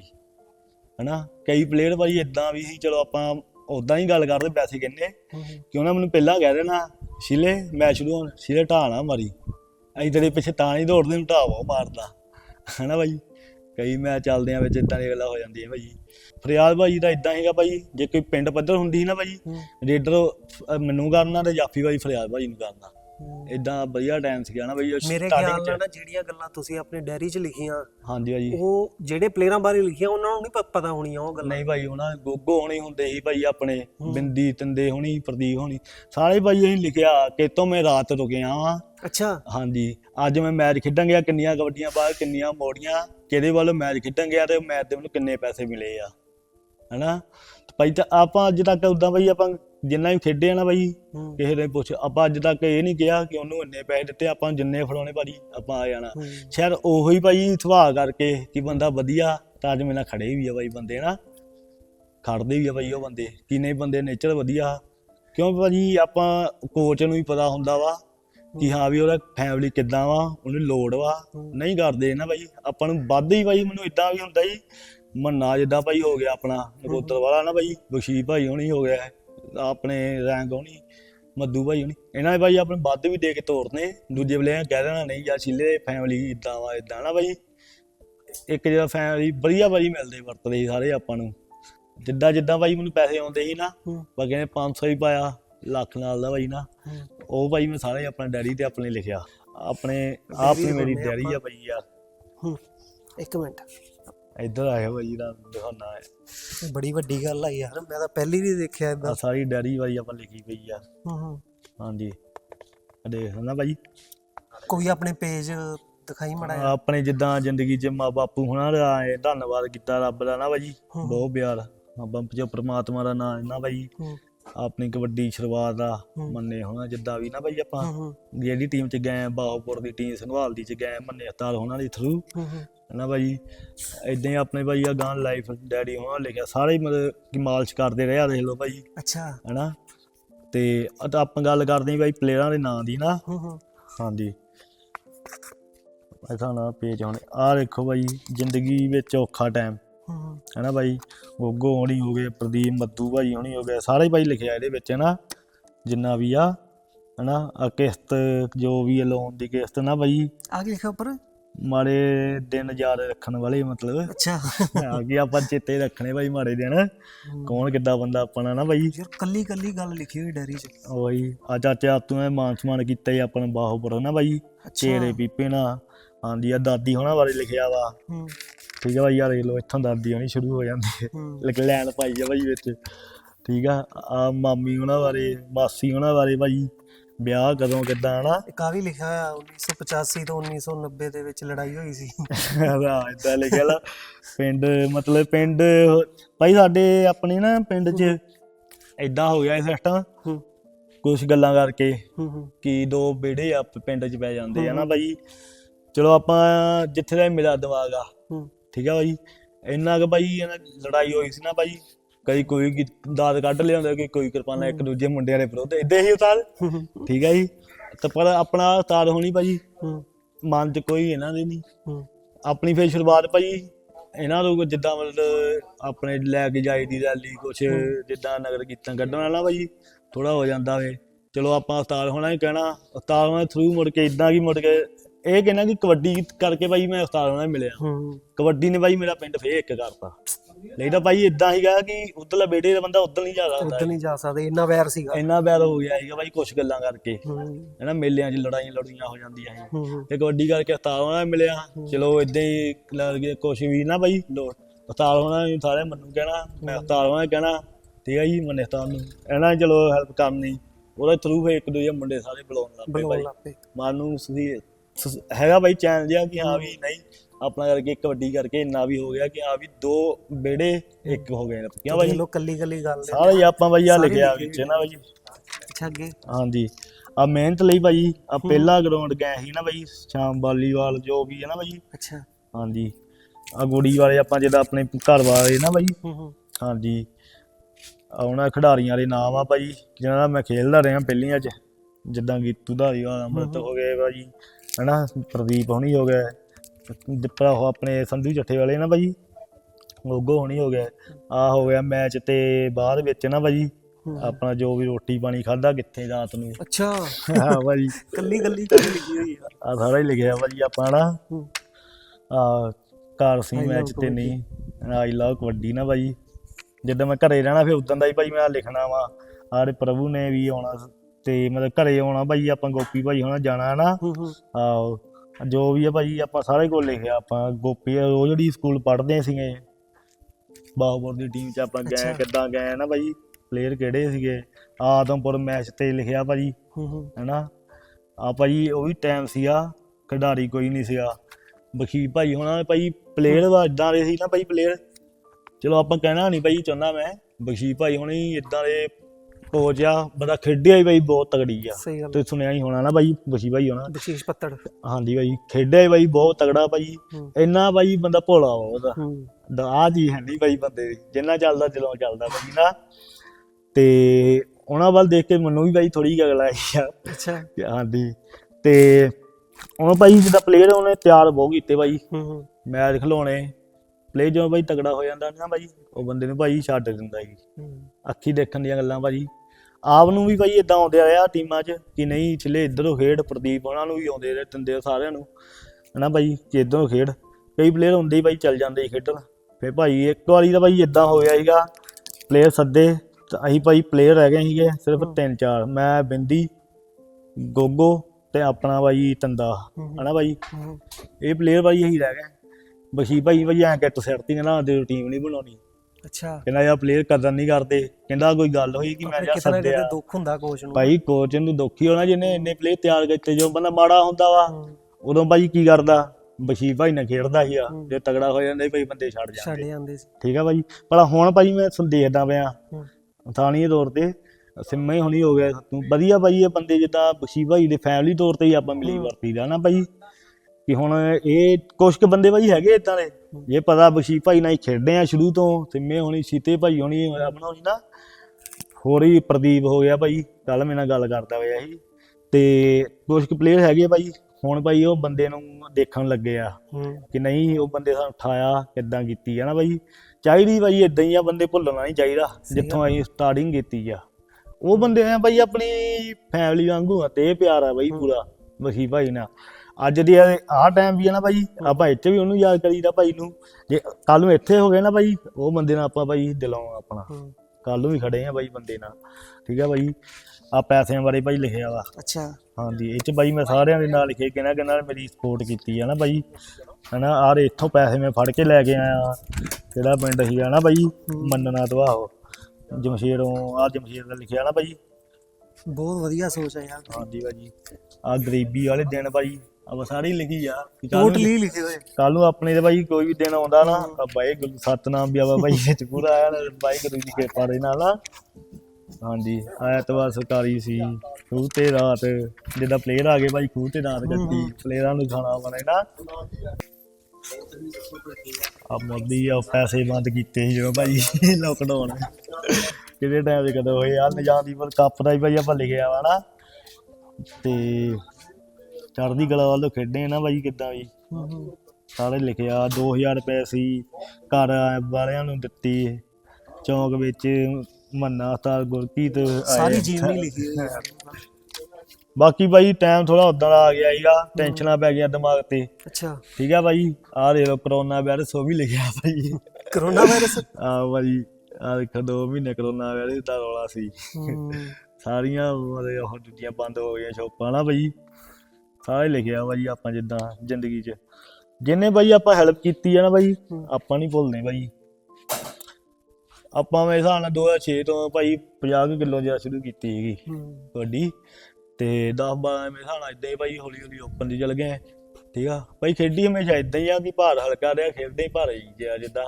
ਹਨਾ? ਕਈ ਪਲੇਅਰ ਭਾਈ ਇਦਾਂ ਵੀ ਸੀ ਚਲੋ ਆਪਾਂ ਉਦਾਂ ਹੀ ਗੱਲ ਕਰਦੇ ਪੈਸੇ ਕਿੰਨੇ ਹੂੰ ਕਿ ਉਹਨਾਂ ਮੈਨੂੰ ਪਹਿਲਾਂ ਕਹਿ ਦੇਣਾ ਸ਼ੀਲੇ ਮੈਚ ਸ਼ੁਰੂ ਹੋਣ ਸ਼ੀਲੇ ਢਾਹ ਨਾ ਮਾਰੀ। ਅਸੀਂ ਤੇਰੇ ਪਿੱਛੇ ਤਾਂ ਨਹੀਂ ਦੌੜਦੇ ਨੂੰ ਢਾਹ ਬਹੁਤ ਮਾਰਦਾ ਹਨਾ ਭਾਈ? ਕਈ ਮੈਚ ਚੱਲਦੇ ਆ ਵਿੱਚ ਇਦਾਂ ਦੀ ਗੱਲਾਂ ਹੋ ਜਾਂਦੀਆਂ ਭਾਈ ਫਰਿਆਦ ਭਾਈ ਦਾ ਇਦਾਂ ਹੈਗਾ ਭਾਈ ਜੇ ਕੋਈ ਪਿੰਡ ਪੱਧਰ ਹੁੰਦੀ ਸੀ ਨਾ ਹੂੰ। ਰੇਡਰ ਅਹ ਮੈਨੂੰ ਕਰਨਾ ਤੇ ਜਾਫੀ ਭਾਈ ਫਰਿਆਦ ਭਾਈ ਨੂੰ ਕਰਨਾ। ਇਦਾਂ ਵਧੀਆ ਟਾਈਮ ਸੀਗਾ ਨਾ ਭਾਈ ਉਹ ਮੇਰੇ ਖਿਆਲ। ਨਾਲ ਨਾ ਜਿਹੜੀਆਂ ਗੱਲਾਂ ਤੁਸੀਂ ਆਪਣੇ ਡਾਇਰੀ 'ਚ ਲਿਖੀਆਂ ਹਾਂਜੀ ਭਾਈ ਉਹ ਜਿਹੜੇ ਪਲੇਅਰਾਂ ਬਾਰੇ ਲਿਖੀਆਂ ਉਹਨਾਂ ਨੂੰ ਨਹੀਂ ਪ- ਪਤਾ ਹੋਣੀਆਂ ਉਹ ਗੱਲਾਂ। ਨਹੀਂ ਭਾਈ ਉਹਨਾਂ ਦੇ ਗੋਗੋ ਹੋਣੀ ਹੁੰਦੇ ਸੀ ਭਾਈ ਆਪਣੇ ਬਿੰਦੀ ਤਿੰਦੇ ਹੋਣੀ ਪ੍ਰਦੀਪ ਹੋਣੀ। ਸਾਰੇ ਭਾਈ ਅਸੀਂ ਲਿਖਿਆ ਕਿ ਤੋਂ ਮੈਂ ਰਾਤ ਰੁਕਿਆ ਵਾਂ। ਅੱਛਾ। ਹਾਂਜੀ ਅੱਜ ਮੈਂ ਮੈਚ ਖੇਡਣ ਗਿਆ ਕਿੰਨੀਆਂ ਕਬੱਡੀਆਂ ਬਾਅਦ ਕਿੰਨੀਆਂ ਮੋੜੀਆਂ। ਕਿਹਦੇ ਵੱਲ ਮੈਚ ਖੇਡਣ ਗਿਆ ਤੇ ਮੈਚ ਦੇ ਮੈਨੂੰ ਕਿੰਨੇ ਪੈਸੇ ਮਿਲੇ ਆ ਹਨਾ? ਤੇ ਭਾਈ ਤਾਂ ਆਪਾਂ ਅੱਜ ਤੱਕ ਉਦਾਂ ਭਾਈ ਆਪਾਂ ਜਿੰਨਾ ਵੀ ਖੇਡੇ ਆ ਨਾ ਭਾਈ ਕਿਸੇ ਨੇ ਪੁੱਛ ਆਪਾਂ ਅੱਜ ਤੱਕ ਇਹ ਨਹੀਂ ਕਿਹਾ ਕਿ ਉਹਨੂੰ ਇੰਨੇ ਪੈਸੇ ਦਿੱਤੇ ਆਪਾਂ ਜਿੰਨੇ ਫੜਾਉਣੇ ਭਾਜੀ ਆਪਾਂ ਆ ਜਾਣਾ। ਸ਼ਾਇਦ ਉਹੀ ਹੀ ਭਾਈ ਸੁਭਾਅ ਕਰਕੇ ਕਿ ਬੰਦਾ ਵਧੀਆ ਤਾਂ ਅੱਜ ਮੇਰੇ ਨਾਲ ਖੜੇ ਵੀ ਆ ਭਾਈ ਬੰਦੇ ਨਾ ਖੜਦੇ ਵੀ ਆ ਭਾਈ ਉਹ ਬੰਦੇ ਕਿੰਨੇ ਬੰਦੇ ਨੇਚਰ ਵਧੀਆ। ਕਿਉਂ ਭਾਜੀ ਆਪਾਂ ਕੋਚ ਨੂੰ ਵੀ ਪਤਾ ਹੁੰਦਾ ਵਾ ਕਿ ਹਾਂ ਵੀ ਉਹਦਾ ਫੈਮਿਲੀ ਕਿੱਦਾਂ ਵਾ ਉਹਨੂੰ ਲੋੜ ਵਾ। ਨਹੀਂ ਕਰਦੇ ਨਾ ਭਾਈ ਆਪਾਂ ਨੂੰ ਵੱਧ ਹੀ ਭਾਈ ਮੈਨੂੰ ਇਦਾਂ ਵੀ ਹੁੰਦਾ ਜੀ ਮੰਨਾ ਜਿੱਦਾਂ ਭਾਈ ਹੋ ਗਿਆ ਆਪਣਾ ਨਕੋਦਰ ਵਾਲਾ ਨਾ ਭਾਈ ਬਖਸ਼ੀ ਭਾਈ ਹੋਣੀ ਹੋ ਗਿਆ ਆਪਣੇ ਰੈਂਕ ਹੋਣੀ ਮੱਦੂ ਭਾਈ ਹੋਣੀ। ਇਹਨਾਂ ਨੇ ਭਾਈ ਆਪਣੇ ਵੱਧ ਵੀ ਦੇ ਕੇ ਤੋੜਨੇ ਦੂਜੇ ਵੇਲੇ ਕਹਿ ਦੇਣਾ ਨਹੀਂ ਯਾਰ ਛਿੱਲੇ ਫੈਮਿਲੀ ਇਦਾਂ ਵਾ ਇਦਾਂ ਨਾ ਭਾਈ ਇੱਕ ਜਿਹੜਾ ਫੈਮਿਲੀ ਵਧੀਆ ਭਾਈ ਮਿਲਦੇ ਵਰਤਦੇ ਸਾਰੇ ਆਪਾਂ ਨੂੰ। ਜਿੱਦਾਂ ਜਿੱਦਾਂ ਭਾਈ ਮੈਨੂੰ ਪੈਸੇ ਆਉਂਦੇ ਸੀ ਨਾ। ਬਾਕੀ ਨੇ 500 ਹੀ ਪਾਇਆ ਲੱਖ ਨਾਲ ਦਾ ਭਾਈ ਨਾ। ਹੂੰ। ਉਹ ਭਾਈ ਮੈਂ ਸਾਰੇ ਆਪਣੇ ਡੈਡੀ ਤੇ ਆਪਣੇ ਲਿਖਿਆ। ਆਪਣੇ ਆਪਣੀ ਮੇਰੀ ਬਣਾਉਂਦੇ ਡੈਡੀ ਆ ਆਪਾਂ। ਭਾਈ ਯਾਰ ਹੂੰ ਇੱਕ ਮਿੰਟ। ਇੱਧਰ ਆਇਆ ਭਾਈ ਦਾ ਦਿਖਾਉਣਾ ਹੈ। ਬੜੀ ਵੱਡੀ ਗੱਲ ਆ ਯਾਰ ਮੈਂ ਤਾਂ ਪਹਿਲੀ ਨਹੀਂ ਦੇਖਿਆ ਇਦਾਂ ਸਾਰੀ ਡੈਡੀ ਭਾਈ ਆਪਾਂ ਲਿਖੀ ਪਈ ਆ। ਹੂੰ ਹੂੰ। ਹਾਂਜੀ। ਦੇਖ ਨਾ ਭਾਈ ਕੋਈ ਆਪਣੇ ਪੇਜ ਦਿਖਾਈ ਮੜਾ ਆਪਣੇ ਜਿੱਦਾਂ ਜ਼ਿੰਦਗੀ 'ਚ ਮਾਂ ਬਾਪੂ ਹੁਣਾਂ ਦਾ ਆਏ ਧੰਨਵਾਦ ਕੀਤਾ ਰੱਬ ਦਾ ਨਾ ਭਾਜੀ ਹੂੰ। ਬਹੁਤ ਪਿਆਰ। ਆਪਾਂ ਜੋ ਪ੍ਰਮਾਤਮਾ ਦਾ ਨਾਮ ਨਾ ਭਾਈ ਹੂੰ। ਆਪਣੀ ਕਬੱਡੀ ਸ਼ੁਰੂਆਤ ਦਾ। ਮੰਨੇ ਹੋਣਾ ਜਿੱਦਾਂ ਵੀ ਨਾ ਭਾਈ ਆਪਾਂ ਜਿਹੜੀ ਟੀਮ 'ਚ ਗਏ ਆ, ਬਾਹੋਪੁਰ ਦੀ ਟੀਮ ਸੰਭਾਲਦੀ 'ਚ ਗਏ ਆ, ਮੰਨੇ ਹਤਾਲ ਹੋਣਾ ਦੇ ਥਰੂ ਹੂੰ ਹੂੰ। ਨਾ ਭਾਈ ਇਦਾਂ ਹੀ ਆਪਣੇ ਭਾਈ ਆ ਗਾਂ ਲਾਈਫ ਡੈਡੀ ਹੋਣਾ ਲਿਖਿਆ ਸਾਰੇ ਹੀ ਮਤਲਬ ਕਿ ਮਾਲਸ਼ ਕਰਦੇ ਰਹੇ ਆ ਦੇਖ ਲਓ ਭਾਈ ਅੱਛਾ। ਹਨਾ? ਤੇ ਆ ਆਪਾਂ ਗੱਲ ਕਰਦੇ ਹਾਂ ਭਾਈ ਪਲੇਅਰਾਂ ਦੇ ਨਾਂ ਦੀ ਨਾ। ਹਾਂਜੀ। ਐਸਾ ਨਾ ਪੇਜ ਹੁਣ ਆਹ ਦੇਖੋ ਭਾਈ ਜ਼ਿੰਦਗੀ ਵਿੱਚ ਔਖਾ ਟਾਈਮ ਹੈਨਾ ਭਾਈ ਗੋਗੋ ਹੋਣੀ ਹੋ ਗਏ ਪ੍ਰਦੀਪ ਮੱਦੂ ਭਾਈ ਹੋਣੀ ਹੋ ਗਏ ਸਾਰੇ ਭਾਈ ਲਿਖਿਆ ਇਹਦੇ ਵਿੱਚ ਨਾ ਜਿੰਨਾ ਵੀ ਆ ਹਨਾ ਕਿਸ਼ਤ ਜੋ ਵੀ ਲੋਨ ਦੀ ਕਿਸ਼ਤ ਨਾ ਭਾਈ ਆ ਕੀ ਲਿਖਿਆ ਉੱਪਰ? ਮਾੜੇ ਦਿਨ ਯਾਦ ਰੱਖਣ ਵਾਲੇ ਮਤਲਬ। ਅੱਛਾ। ਆ ਕਿ ਆਪਾਂ ਚੇਤੇ ਰੱਖਣੇ ਭਾਈ ਮਾੜੇ ਦਿਨ। ਕੌਣ ਕਿੱਦਾਂ ਬੰਦਾ ਆਪਣਾ ਨਾ ਭਾਈ ਯਾਰ ਕੱਲੀ ਕੱਲੀ ਗੱਲ ਲਿਖੀ ਹੋਈ ਡੈਰੀ 'ਚ। ਉਹੀ ਆ ਚਾਚਾ ਆਤੂ ਨੇ ਮਾਨ ਸਮਾਨ ਕੀਤਾ ਹੀ ਆਪਣਾ ਬਾਹੋਪੁਰ ਨਾ ਭਾਈ ਚੇਰੇ ਪੀਪੇ ਨਾ ਆਂਦੀ ਆ ਦਾਦੀ ਹੋਣਾ ਬਾਰੇ ਲਿਖਿਆ ਵਾ। ਹੂੰ। ਠੀਕ ਆ ਭਾਈ ਯਾਰ ਇਹ ਲੋ ਇੱਥੋਂ ਦਾਦੀ ਹੋਣੀ ਸ਼ੁਰੂ ਹੋ ਜਾਂਦੀ ਹੈ। ਲਿਖ ਲੈਣ ਭਾਈ ਆ ਭਾਈ ਵਿੱਚ। ਠੀਕ ਆ ਆ ਮਾਮੀ ਉਹਨਾਂ ਬਾਰੇ ਮਾਸੀ ਉਹਨਾਂ ਬਾਰੇ ਭਾਈ ਵਿਆਹ ਕਦੋਂ ਕਿੱਦਾਂ ਹਨਾ? ਇੱਕ ਆ ਵੀ ਲਿਖਿਆ ਹੋਇਆ 1985 ਤੋਂ 1990 ਦੇ ਵਿੱਚ ਲੜਾਈ ਹੋਈ ਸੀ। ਹਾਂ ਇਦਾਂ ਲਿਖਿਆ ਲਾ। ਪਿੰਡ ਮਤਲਬ ਪਿੰਡ ਭਾਈ ਸਾਡੇ ਆਪਣੇ ਨਾ ਪਿੰਡ 'ਚ ਇਦਾਂ ਹੋ। ਗਿਆ ਇਹ ਸਿਸਟਮ। ਕੁਝ ਗੱਲਾਂ ਕਰਕੇ ਕਿ ਦੋ ਬੇੜੇ ਆ ਪਿੰਡ 'ਚ ਪੈ ਜਾਂਦੇ ਆ ਨਾ ਭਾਈ ਚਲੋ ਆਪਾਂ ਜਿੱਥੇ ਦਾ ਮੇਰਾ ਦਿਮਾਗ ਆ। ਠੀਕ ਆ ਭਾਈ ਇੰਨਾ ਕੁ ਭਾਈ ਇਹਨਾਂ ਦੀ ਲੜਾਈ ਹੋਈ ਸੀ ਨਾ ਭਾਈ ਕਈ ਕੋਈ ਕੀ ਦਾਦ ਕੱਢ ਲਿਆਉਂਦਾ ਕਿ ਕੋਈ ਕਿਰਪਾਨਾ ਇੱਕ ਦੂਜੇ ਮੁੰਡਿਆਂ ਦੇ ਵਿਰੁੱਧ। ਇਦਾਂ ਹੀ ਉਤਾਰ। ਠੀਕ ਆ ਜੀ? ਤੇ ਪਰ ਆਪਣਾ ਉਤਾਰ ਹੋਣੀ ਭਾਈ ਹੂੰ ਮਨ 'ਚ ਕੋਈ ਇਹਨਾਂ ਦੇ ਨਹੀਂ। ਹੂੰ ਆਪਣੀ ਫੇਰ ਸ਼ੁਰੂਆਤ ਭਾਈ ਇਹਨਾਂ ਨੂੰ ਜਿੱਦਾਂ ਮਤਲਬ ਆਪਣੇ ਲੈ ਕੇ ਜਾਈ ਦੀ ਰੈਲੀ, ਕੁਛ ਜਿੱਦਾਂ ਨਗਰ ਕੀਰਤਨ ਕੱਢਣ ਵਾਲਾ ਭਾਈ ਥੋੜਾ ਹੋ ਜਾਂਦਾ ਵੇ। ਚਲੋ ਆਪਾਂ ਉਸਤਾਦ ਹੋਣਾ ਹੀ ਕਹਿਣਾ। ਉਸਤਾਦ ਹੋਣਾ ਥਰੂ ਮੁੜ ਕੇ ਇਦਾਂ ਕੀ ਮੁੜ ਕੇ ਇਹ ਕਹਿਣਾ ਕਿ ਕਬੱਡੀ ਕਰਕੇ ਭਾਈ ਮੈਂ ਉਸਤਾਦ ਹੋਣਾ ਮਿਲਿਆ। ਹੂੰ। ਕਬੱਡੀ ਨੇ ਭਾਈ ਮੇਰਾ ਪਿੰਡ ਫੇਰ ਇੱਕ ਕਰਤਾ। ਨਹੀਂ ਤਾਂ ਭਾਈ ਇਦਾਂ ਸੀਗਾ ਕਿ ਉਧਰਲਾ ਬੇੜੇ ਦਾ ਬੰਦਾ ਉਧਰ ਨਹੀਂ ਜਾ ਸਕਦਾ। ਉਧਰ ਨਹੀਂ ਜਾ ਸਕਦੇ ਇੰਨਾ ਵੈਰ ਸੀਗਾ। ਇੰਨਾ ਬੈਰ ਹੋ ਗਿਆ ਸੀਗਾ ਭਾਈ ਕੁਛ ਗੱਲਾਂ ਕਰਕੇ। ਹੂੰ। ਹੈਨਾ ਮੇਲਿਆਂ 'ਚ ਲੜਾਈਆਂ ਲੜੂਈਆਂ ਹੋ ਜਾਂਦੀਆਂ ਸੀ। ਹੂੰ। ਤੇ ਕਬੱਡੀ ਕਰਕੇ ਉਸਤਾਦ ਹੋਣਾ ਮਿਲਿਆ। ਚਲੋ ਇਦਾਂ ਹੀ ਲੱਗ ਕੁਛ ਵੀ ਨਾ ਬਾਈ ਲੋੜ ਉਸਤਾਦ ਹੋਣਾ ਵੀ ਸਾਰੇ ਮੈਨੂੰ ਕਹਿਣਾ ਮੈਂ ਉਸਤਾਦ ਹੋਣਾ ਕਹਿਣਾ ਠੀਕ ਹੈ ਜੀ ਮੰਨੇ ਉਸਤਾਦ ਨੂੰ। ਇਹਨਾਂ ਚਲੋ ਹੈਲਪ ਕਰਨੀ। ਉਹਦੇ ਥਰੂ ਫੇ ਇੱਕ ਦੂਜੇ ਮੁੰਡੇ ਸਾਰੇ ਬੁਲਾਉਣ ਲੱਗ ਪਏ ਬਾਈ। ਲੱਗ ਪਏ। ਮਨ ਸੀ ਸ- ਹੈਗਾ ਬਾਈ ਚੈਲੰਜ ਆ ਕਿ ਹਾਂ ਵੀ ਨਹੀਂ ਆਪਣਾ ਕਰਕੇ ਕਬੱਡੀ ਕਰਕੇ ਇੰਨਾ ਵੀ ਹੋ ਗਿਆ ਕਿ ਆ ਵੀ ਦੋ ਬੇੜੇ ਇੱਕ ਹੋ ਗਏ ਨੇ। ਕਿਉਂ ਬਾਈ? ਲੋ ਕੱਲੀ ਕੱਲੀ ਗੱਲ ਸਾਰੇ ਹੀ ਆਪਾਂ ਬਾਈ ਆ ਸਾਰੀ ਲਿਖਿਆ ਲਿਖੀ ਵਿੱਚ ਨਾ ਬਾਈ? ਅੱਛਾ ਅੱਗੇ। ਹਾਂਜੀ। ਆ ਮਿਹਨਤ ਲਈ ਭਾਈ ਆ ਪਹਿਲਾ ਗਰਾਊਂਡ ਗਏ ਸੀ ਨਾ ਭਾਈ ਸ਼ਾਮ ਵਾਲੀਬਾਲ ਜੋ ਵੀ ਹੈ ਨਾ ਭਾਈ ਅੱਛਾ। ਹਾਂਜੀ। ਆ ਗੁੜੀ ਵਾਲੇ ਆਪਾਂ ਜਿਹਦਾ ਆਪਣੇ ਘਰ ਵਾਲੇ ਨਾ ਭਾਈ ਹੂੰ ਹੂੰ। ਹਾਂਜੀ। ਆ ਉਹਨਾਂ ਖਿਡਾਰੀਆਂ ਦੇ ਨਾਮ ਆ ਭਾਈ ਜਿਹਨਾਂ ਨਾਲ ਮੈਂ ਖੇਡਦਾ ਰਿਹਾ ਪਹਿਲੀਆਂ ਚ ਜਿੱਦਾਂ ਗੀਤੂ ਧਾਰੀਵਾਲ ਅੰਮ੍ਰਿਤ ਹੋ ਗਏ ਭਾਜੀ ਹਨਾ ਪ੍ਰਦੀਪ ਹੋਣੀ ਹੋ ਗਏ ਦਿੱਪਰਾ ਉਹ ਆਪਣੇ ਸੰਧੂ ਚੱਠੇ ਵਾਲੇ ਨਾ ਭਾਜੀ ਗੋਗੋ ਹੋਣੀ ਹੋ ਗਏ ਆ ਹੋ ਗਿਆ ਮੈਚ ਤੇ ਬਾਅਦ ਵਿੱਚ ਨਾ ਭਾਜੀ। ਆਪਣਾ ਜੋ ਵੀ ਰੋਟੀ ਪਾਣੀ ਖਾਦਾ ਕਿੱਥੇ ਰਾਤ ਨੂੰ। ਅੱਛਾ। ਹਾਂ ਭਾਜੀ ਕੱਲੀ ਕੱਲੀ ਲਿਖੀ ਹੋਈ ਆ। ਆ ਸਾਰਾ ਹੀ ਲਿਖਿਆ ਭਾਜੀ ਆਪਾਂ ਨਾ। ਆ ਕਾਰ ਸੀ ਮੈਚ ਤੇ। ਨਹੀਂ। ਆਈ ਲਵ ਕਬੱਡੀ ਨਾ ਭਾਈ ਜਦੋਂ ਮੈਂ ਘਰੇ ਰਹਿਣਾ ਫਿਰ ਉਦੋਂ ਦਾ ਹੀ ਭਾਈ ਮੈਂ ਲਿਖਣਾ ਵਾ। ਆਰੇ ਪ੍ਰਭੂ ਨੇ ਵੀ ਆਉਣਾ ਤੇ ਮਤਲਬ ਘਰੇ ਆਉਣਾ ਭਾਈ ਆਪਾਂ ਗੋਪੀ ਭਾਈ ਹੋਣਾ ਜਾਣਾ ਨਾ ਹੂੰ ਹੂੰ। ਆਹੋ। ਜੋ ਵੀ ਆ ਭਾਈ ਆਪਾਂ ਸਾਰੇ ਕੋਲ ਲਿਖਿਆ ਆਪਾਂ ਗੋਪੀ ਉਹ ਜਿਹੜੀ ਸਕੂਲ ਪੜ੍ਹਦੇ ਸੀਗੇ ਬਾਹੂਪੁਰ ਦੀ ਟੀਮ ਚ ਆਪਾਂ ਗਏ। ਕਿੱਦਾਂ ਗਏ ਨਾ ਭਾਈ? ਪਲੇਅਰ ਕਿਹੜੇ ਸੀਗੇ? ਆਦਮਪੁਰ ਮੈਚ ਤੇ ਲਿਖਿਆ ਭਾਜੀ ਹੂੰ ਹੂੰ। ਹੈਨਾ? ਆ ਭਾਈ ਉਹ ਵੀ ਟਾਈਮ ਸੀਗਾ ਖਿਡਾਰੀ ਕੋਈ ਨਹੀਂ ਸੀਗਾ। ਬਖੀ ਭਾਈ ਹੋਣਾ ਭਾਈ ਪਲੇਅਰ ਵਾ ਇਦਾਂ ਦੇ ਸੀ ਨਾ ਭਾਈ ਪਲੇਅਰ ਚਲੋ ਆਪਾਂ ਕਹਿਣਾ ਨਹੀਂ ਭਾਈ ਚਾਹੁੰਦਾ ਮੈਂ ਬਖੀ ਭਾਈ ਹੁਣੀ ਇਦਾਂ ਦੇ ਕੋਚ ਆ ਬੰਦਾ ਖੇਡਿਆ ਹੀ ਭਾਈ ਬਹੁਤ ਤਗੜੀ ਆ। ਸਹੀ ਗੱਲ ਤੁਸੀਂ ਸੁਣਿਆ ਹੀ ਹੋਣਾ ਨਾ ਭਾਈ ਬਖੀ ਭਾਈ ਹੋਣਾ। ਬਖਸ਼ੀਸ਼ ਪੱਤੜ ਹਾਂਜੀ ਭਾਈ ਖੇਡਿਆ ਹੀ ਭਾਈ ਬਹੁਤ ਤਗੜਾ ਹੂੰ। ਇੰਨਾ ਭਾਈ ਬੰਦਾ ਭੋਲਾ ਵਾ ਉਹਦਾ। ਹੂੰ। ਆ ਜੀ ਹੈ ਨਹੀਂ ਭਾਈ ਬੰਦੇ ਦੀ ਜਿੰਨਾ ਚੱਲਦਾ ਦਿਲੋਂ ਚੱਲਦਾ ਭਾਈ ਨਾ। ਤੇ ਉਹਨਾਂ ਵੱਲ ਦੇਖ ਕੇ ਮੈਨੂੰ ਵੀ ਭਾਈ ਥੋੜੀ ਅਗਲਾ ਆਈ ਆ। ਅੱਛਾ। ਹਾਂਜੀ ਤੇ ਉਹ ਭਾਈ ਜਿੱਦਾਂ ਪਲੇਅਰ ਉਹਨੇ ਤਿਆਰ ਬਹੁਤ ਕੀਤੇ ਹੂੰ ਮੈਚ ਖਿਲਾਉਣੇ ਪਲੇਅਰ ਜਦੋਂ ਭਾਈ ਤਗੜਾ ਹੋ ਜਾਂਦਾ ਨਾ ਭਾਈ ਉਹ ਬੰਦੇ ਨੂੰ ਭਾਈ ਛੱਡ ਦਿੰਦਾ ਜੀ। ਅੱਖੀ ਦੇਖਣ ਦੀਆਂ ਗੱਲਾਂ ਭਾਜੀ ਆਪ ਨੂੰ ਵੀ ਭਾਈ ਇਦਾਂ ਆਉਂਦੇ ਰਿਹਾ ਟੀਮਾਂ 'ਚ ਕਿ ਨਹੀਂ ਛਿਲੇ ਇੱਧਰੋਂ ਖੇਡ ਪ੍ਰਦੀਪ ਉਹਨਾਂ ਨੂੰ ਵੀ ਆਉਂਦੇ ਰਹੇ ਆ ਸਾਰਿਆਂ ਨੂੰ। ਹਨਾ ਭਾਈ ਕਿ ਇੱਧਰੋਂ ਖੇਡ ਕਈ ਪਲੇਅਰ ਹੁੰਦੇ ਹੀ ਭਾਈ ਚੱਲ ਜਾਂਦੇ ਸੀ ਖੇਡਣ। ਫੇ ਭਾਈ ਇੱਕ ਵਾਰੀ ਤਾਂ ਭਾਈ ਇਦਾਂ ਹੋਇਆ ਸੀਗਾ ਪਲੇਅਰ ਸੱਦੇ ਤਾਂ ਅਸੀਂ ਭਾਈ ਪਲੇਅਰ ਰਹਿ ਗਏ ਸੀਗੇ ਸਿਰਫ ਤਿੰਨ ਚਾਰ ਮੈਂ ਬਿੰਦੀ ਗੋਗੋ ਤੇ ਆਪਣਾ ਭਾਈ ਤੰਦਾ ਹਨਾ ਭਾਈ ਹੂੰ। ਇਹ ਪਲੇਅਰ ਭਾਈ ਅਸੀਂ ਰਹਿ ਗਏ। ਬਖੀ ਭਾਈ ਭਾਈ ਐਂ ਕਿੱਟ ਸਿਰਤੀ ਕਹਿੰਦਾ ਤੇ ਟੀਮ ਨਹੀਂ ਬਣਾਉਣੀ। ਅੱਛਾ। ਕਹਿੰਦਾ ਯਾਰ ਪਲੇਅਰ ਕਦਰ ਨਹੀਂ ਕਰਦੇ। ਕਹਿੰਦਾ ਕੋਈ ਗੱਲ ਹੋਈ ਕਿ ਮੈਂ ਜਾ ਕਿਤੇ ਸੱਦਿਆ। ਦੁੱਖ ਹੁੰਦਾ ਕੋਚ ਨੂੰ? ਭਾਈ ਕੋਚ ਨੂੰ ਦੁਖੀ ਹੋਣਾ ਜਿਹਨੇ ਇੰਨੇ ਪਲੇਅਰ ਤਿਆਰ ਕੀਤੇ ਜੋ ਬੰਦਾ ਮਾੜਾ ਹੁੰਦਾ ਵਾ। ਉਦੋਂ ਭਾਈ ਕੀ ਕਰਦਾ? ਬਸ਼ੀਰ ਭਾਈ ਨਾਲ ਖੇਡਦਾ ਸੀਗਾ। ਹੂੰ। ਜੇ ਤਗੜਾ ਹੋ ਜਾਂਦਾ ਸੀ ਭਾਈ ਬੰਦੇ ਛੱਡ ਛੱਡ ਜਾਂਦੇ ਜਾਂਦੇ ਸੀ। ਠੀਕ ਆ ਭਾਈ। ਪਰ ਹੁਣ ਭਾਈ ਮੈਂ ਸੁਣ ਦੇਖਦਾ ਪਿਆ। ਥਾਣੀ ਤੌਰ ਤੇ ਸਿੰਮਾ ਹੀ ਹੁਣੀ ਹੋ ਗਿਆ। ਤੂੰ ਵਧੀਆ ਭਾਈ ਇਹ ਬੰਦੇ ਜਿੱਦਾਂ ਬਸ਼ੀਰ ਭਾਈ ਦੇ ਫੈਮਿਲੀ ਤੌਰ ਤੇ ਹੀ ਆਪਾਂ ਮਿਲੀ। ਵਰਤੀ ਦਾ ਨਾ ਭਾਈ। ਕਿ ਹੁਣ ਇਹ ਕੁਛ ਕੁ ਬੰਦੇ ਭਾਈ ਹੈਗੇ ਇਦਾਂ ਦੇ। ਇਹ ਪਤਾ ਬਸ਼ੀਰ ਭਾਈ ਨਾਲ ਹੀ ਖੇਡੇ ਆ ਸ਼ੁਰੂ ਤੋਂ ਸਿੰਮੇ ਹੋਣੀ ਸੀਤੇ ਭਾਈ ਹੋਣੀ ਹੋਇਆ ਬਣਾਉਣੀ ਨਾ ਹੋਰ ਹੀ ਪ੍ਰਦੀਪ ਹੋ ਗਿਆ ਭਾਈ ਕੱਲ ਮੇਰੇ ਨਾਲ ਗੱਲ ਕਰਦਾ ਹੋਇਆ ਸੀ। ਤੇ ਕੁਝ ਕੁ ਪਲੇਅਰ ਹੈਗੇ ਆ ਭਾਈ ਹੁਣ ਭਾਈ ਉਹ ਬੰਦੇ ਨੂੰ ਦੇਖਣ ਲੱਗੇ ਆ ਹੂੰ। ਕਿ ਨਹੀਂ ਉਹ ਬੰਦੇ ਸਾਨੂੰ ਉਠਾਇਆ ਕਿੱਦਾਂ ਕੀਤੀ ਆ ਨਾ ਭਾਈ। ਚਾਹੀਦੀ ਭਾਈ ਇਦਾਂ ਹੀ ਆ ਬੰਦੇ ਭੁੱਲਣਾ ਨਹੀਂ ਚਾਹੀਦਾ ਜਿੱਥੋਂ ਅਸੀਂ ਸਟਾਰਟਿੰਗ ਕੀਤੀ ਆ। ਉਹ ਬੰਦੇ ਆ ਭਾਈ ਆਪਣੀ ਫੈਮਿਲੀ ਵਾਂਗੂ ਆ ਤੇ ਪਿਆਰ ਆ ਭਾਈ ਪੂਰਾ ਵਹੀ ਭਾਈ ਨਾਲ। ਅੱਜ ਦੀ ਆਹ ਟਾਈਮ ਵੀ ਹੈ ਨਾ ਭਾਈ ਆਪਾਂ ਇੱਥੇ ਵੀ ਉਹਨੂੰ ਯਾਦ ਕਰੀਦਾ ਭਾਈ ਨੂੰ। ਜੇ ਕੱਲ ਨੂੰ ਇੱਥੇ ਹੋ ਗਏ ਨਾ ਭਾਈ ਉਹ ਬੰਦੇ ਨਾਲ ਆਪਾਂ ਭਾਈ ਦਿਲੋਂ ਆਪਣਾ। ਹੂੰ। ਕੱਲ ਨੂੰ ਵੀ ਖੜੇ ਆ ਬਾਈ ਬੰਦੇ ਨਾਲ। ਠੀਕ ਆ ਬਾਈ ਆ ਪੈਸਿਆਂ ਬਾਰੇ ਭਾਈ ਲਿਖਿਆ ਵਾ। ਅੱਛਾ। ਹਾਂਜੀ ਇਹ ਚ ਬਾਈ ਮੈਂ ਸਾਰਿਆਂ ਦੇ ਨਾਲ ਲਿਖੇ ਕਿਹਨਾਂ ਕਿਹਨਾਂ ਮੇਰੀ ਸਪੋਰਟ ਕੀਤੀ ਆ ਨਾ ਬਾਈ ਹਨਾ ਆਰੇ ਇੱਥੋਂ ਪੈਸੇ ਮੈਂ ਫੜ ਕੇ ਲੈ ਕੇ ਆਇਆ। ਕਿਹੜਾ ਪਿੰਡ ਸੀ ਨਾ ਬਾਈ ਮੰਨਣਾ ਦਵਾਓ ਜਮਸ਼ੇਰੋਂ ਆ ਜਮਸ਼ੇਰ ਦਾ ਲਿਖਿਆ ਨਾ ਬਾਈ ਬਹੁਤ ਵਧੀਆ ਸੋਚ ਹੈ ਯਾਰ। ਹਾਂਜੀ ਬਾਜੀ ਆ ਗਰੀਬੀ ਵਾਲੇ ਦਿਨ ਬਾਈ ਆ ਸਾਰੇ ਲਿਖੀ ਆ। ਟੋਟਲੀ ਲਿਖੇ ਹੋਏ ਕੱਲ ਨੂੰ ਆਪਣੇ ਤੇ ਬਾਈ ਕੋਈ ਵੀ ਦਿਨ ਆਉਂਦਾ ਨਾ ਤਾਂ ਬਾਈ ਸਤਨਾਮ ਵੀ ਆਵਾ ਬਾਈ ਵਿੱਚ ਪੂਰਾ ਆਇਆ ਨਾ ਬਾਈ ਗੁਰੂ ਦੀ ਕਿਰਪਾ ਦੇ ਨਾਲ ਹਾਂਜੀ ਐਤਵਾਰ ਸਰਕਾਰੀ ਸੀ ਖੂਹ ਤੇ ਰਾਤ ਜਿੱਦਾਂ ਪਲੇਅਰ ਆ ਗਏ ਬਾਈ ਖੂਹ ਤੇ ਰਾਤ ਕੱਟੀ ਪਲੇਅਰਾਂ ਨੂੰ ਖਾਣਾ ਬਣੇ ਨਾ। ਆ ਮੋਦੀ ਆ ਪੈਸੇ ਬੰਦ ਕੀਤੇ ਸੀ ਜਦੋਂ ਭਾਈ ਲੋਕਡਾਊਨ <laughs> ਕਿਹੜੇ ਟਾਈਮ ਦੇ ਕਦੋਂ ਹੋਏ ਆ ਨਿਜ਼ਾਮ ਦੀ ਪਰ ਕੱਪ ਦਾ ਹੀ ਭਾਈ ਆਪਾਂ ਲਿਖਿਆ ਵਾ ਨਾ। ਤੇ ਚੜ੍ਹਦੀ ਕਲਾ ਵੱਲੋਂ ਖੇਡੇ ਨਾ ਬਾਈ ਕਿੱਦਾਂ ਵੀ। ਸਾਰੇ ਲਿਖਿਆ 2000 ਰੁਪਏ ਸੀ ਘਰ ਵਾਲਿਆਂ ਨੂੰ ਦਿੱਤੀ। ਚੌਂਕ ਵਿੱਚ ਮੰਨਾ ਤਾਂ ਗੁਰਕੀਤ ਆਏ। ਸਾਰੀ ਜੀਵਨੀ ਲਿਖੀ ਹੋਈ। ਹੈ ਬਾਕੀ ਬਾਈ ਟਾਈਮ ਥੋੜਾ ਉਦਾਂ ਦਾ ਆ ਗਿਆ ਸੀਗਾ ਟੈਨਸ਼ਨਾਂ ਪੈ ਗਈਆਂ ਦਿਮਾਗ ਤੇ। ਅੱਛਾ। ਠੀਕ ਆ ਬਾਈ ਆਹ ਦੇ ਲੋ ਕਰੋਨਾ ਵਾਇਰਸ ਉਹ ਵੀ ਲਿਖਿਆ ਬਾਈ। ਕਰੋਨਾ ਵਾਇਰਸ ਆ ਬਾਈ ਆ ਦੇਖੋ ਦੋ ਮਹੀਨੇ ਕਰੋਨਾ ਵਾਇਰਸ ਦਾ ਰੌਲਾ ਸੀ। ਸਾਰੀਆਂ ਮਤਲਬ ਉਹ ਦੂਜੀਆਂ ਬੰਦ ਹੋ ਗਈਆਂ ਸ਼ੋਪਾਂ ਨਾ ਬਾਈ। ਸਾਰੇ ਲਿਖਿਆ ਬਾਈ ਆਪਾਂ ਜਿੱਦਾਂ ਜ਼ਿੰਦਗੀ 'ਚ। ਜਿੰਨੇ ਬਾਈ ਆਪਾਂ ਹੈਲਪ ਕੀਤੀ ਆ ਨਾ ਬਾਈ ਹੂੰ। ਆਪਾਂ ਨਹੀਂ ਭੁੱਲਦੇ ਬਾਈ। ਆਪਾਂ ਮੇਰੇ ਹਿਸਾਬ ਨਾਲ 2006 ਤੋਂ ਭਾਈ 50 ਕਿਲੋ ਜਿਹਾ ਸ਼ੁਰੂ ਕੀਤੀ ਹੈਗੀ ਹੂੰ। ਕਬੱਡੀ ਤੇ 10 12 ਮੇਰੇ ਹਿਸਾਬ ਨਾਲ ਇਦਾਂ ਹੀ ਭਾਈ ਹੌਲੀ ਹੌਲੀ ਓਪਨ ਦੀ ਚੱਲ ਗਏ। ਠੀਕ ਆ? ਭਾਈ ਖੇਡੀ ਹਮੇਸ਼ਾ ਇਦਾਂ ਹੀ ਆ ਕਿ ਭਾਰ ਹਲਕਾ ਰਿਹਾ ਖੇਡਦੇ ਹੀ ਭਾਰੇ ਹੀ ਜਿਹਾ ਜਿੱਦਾਂ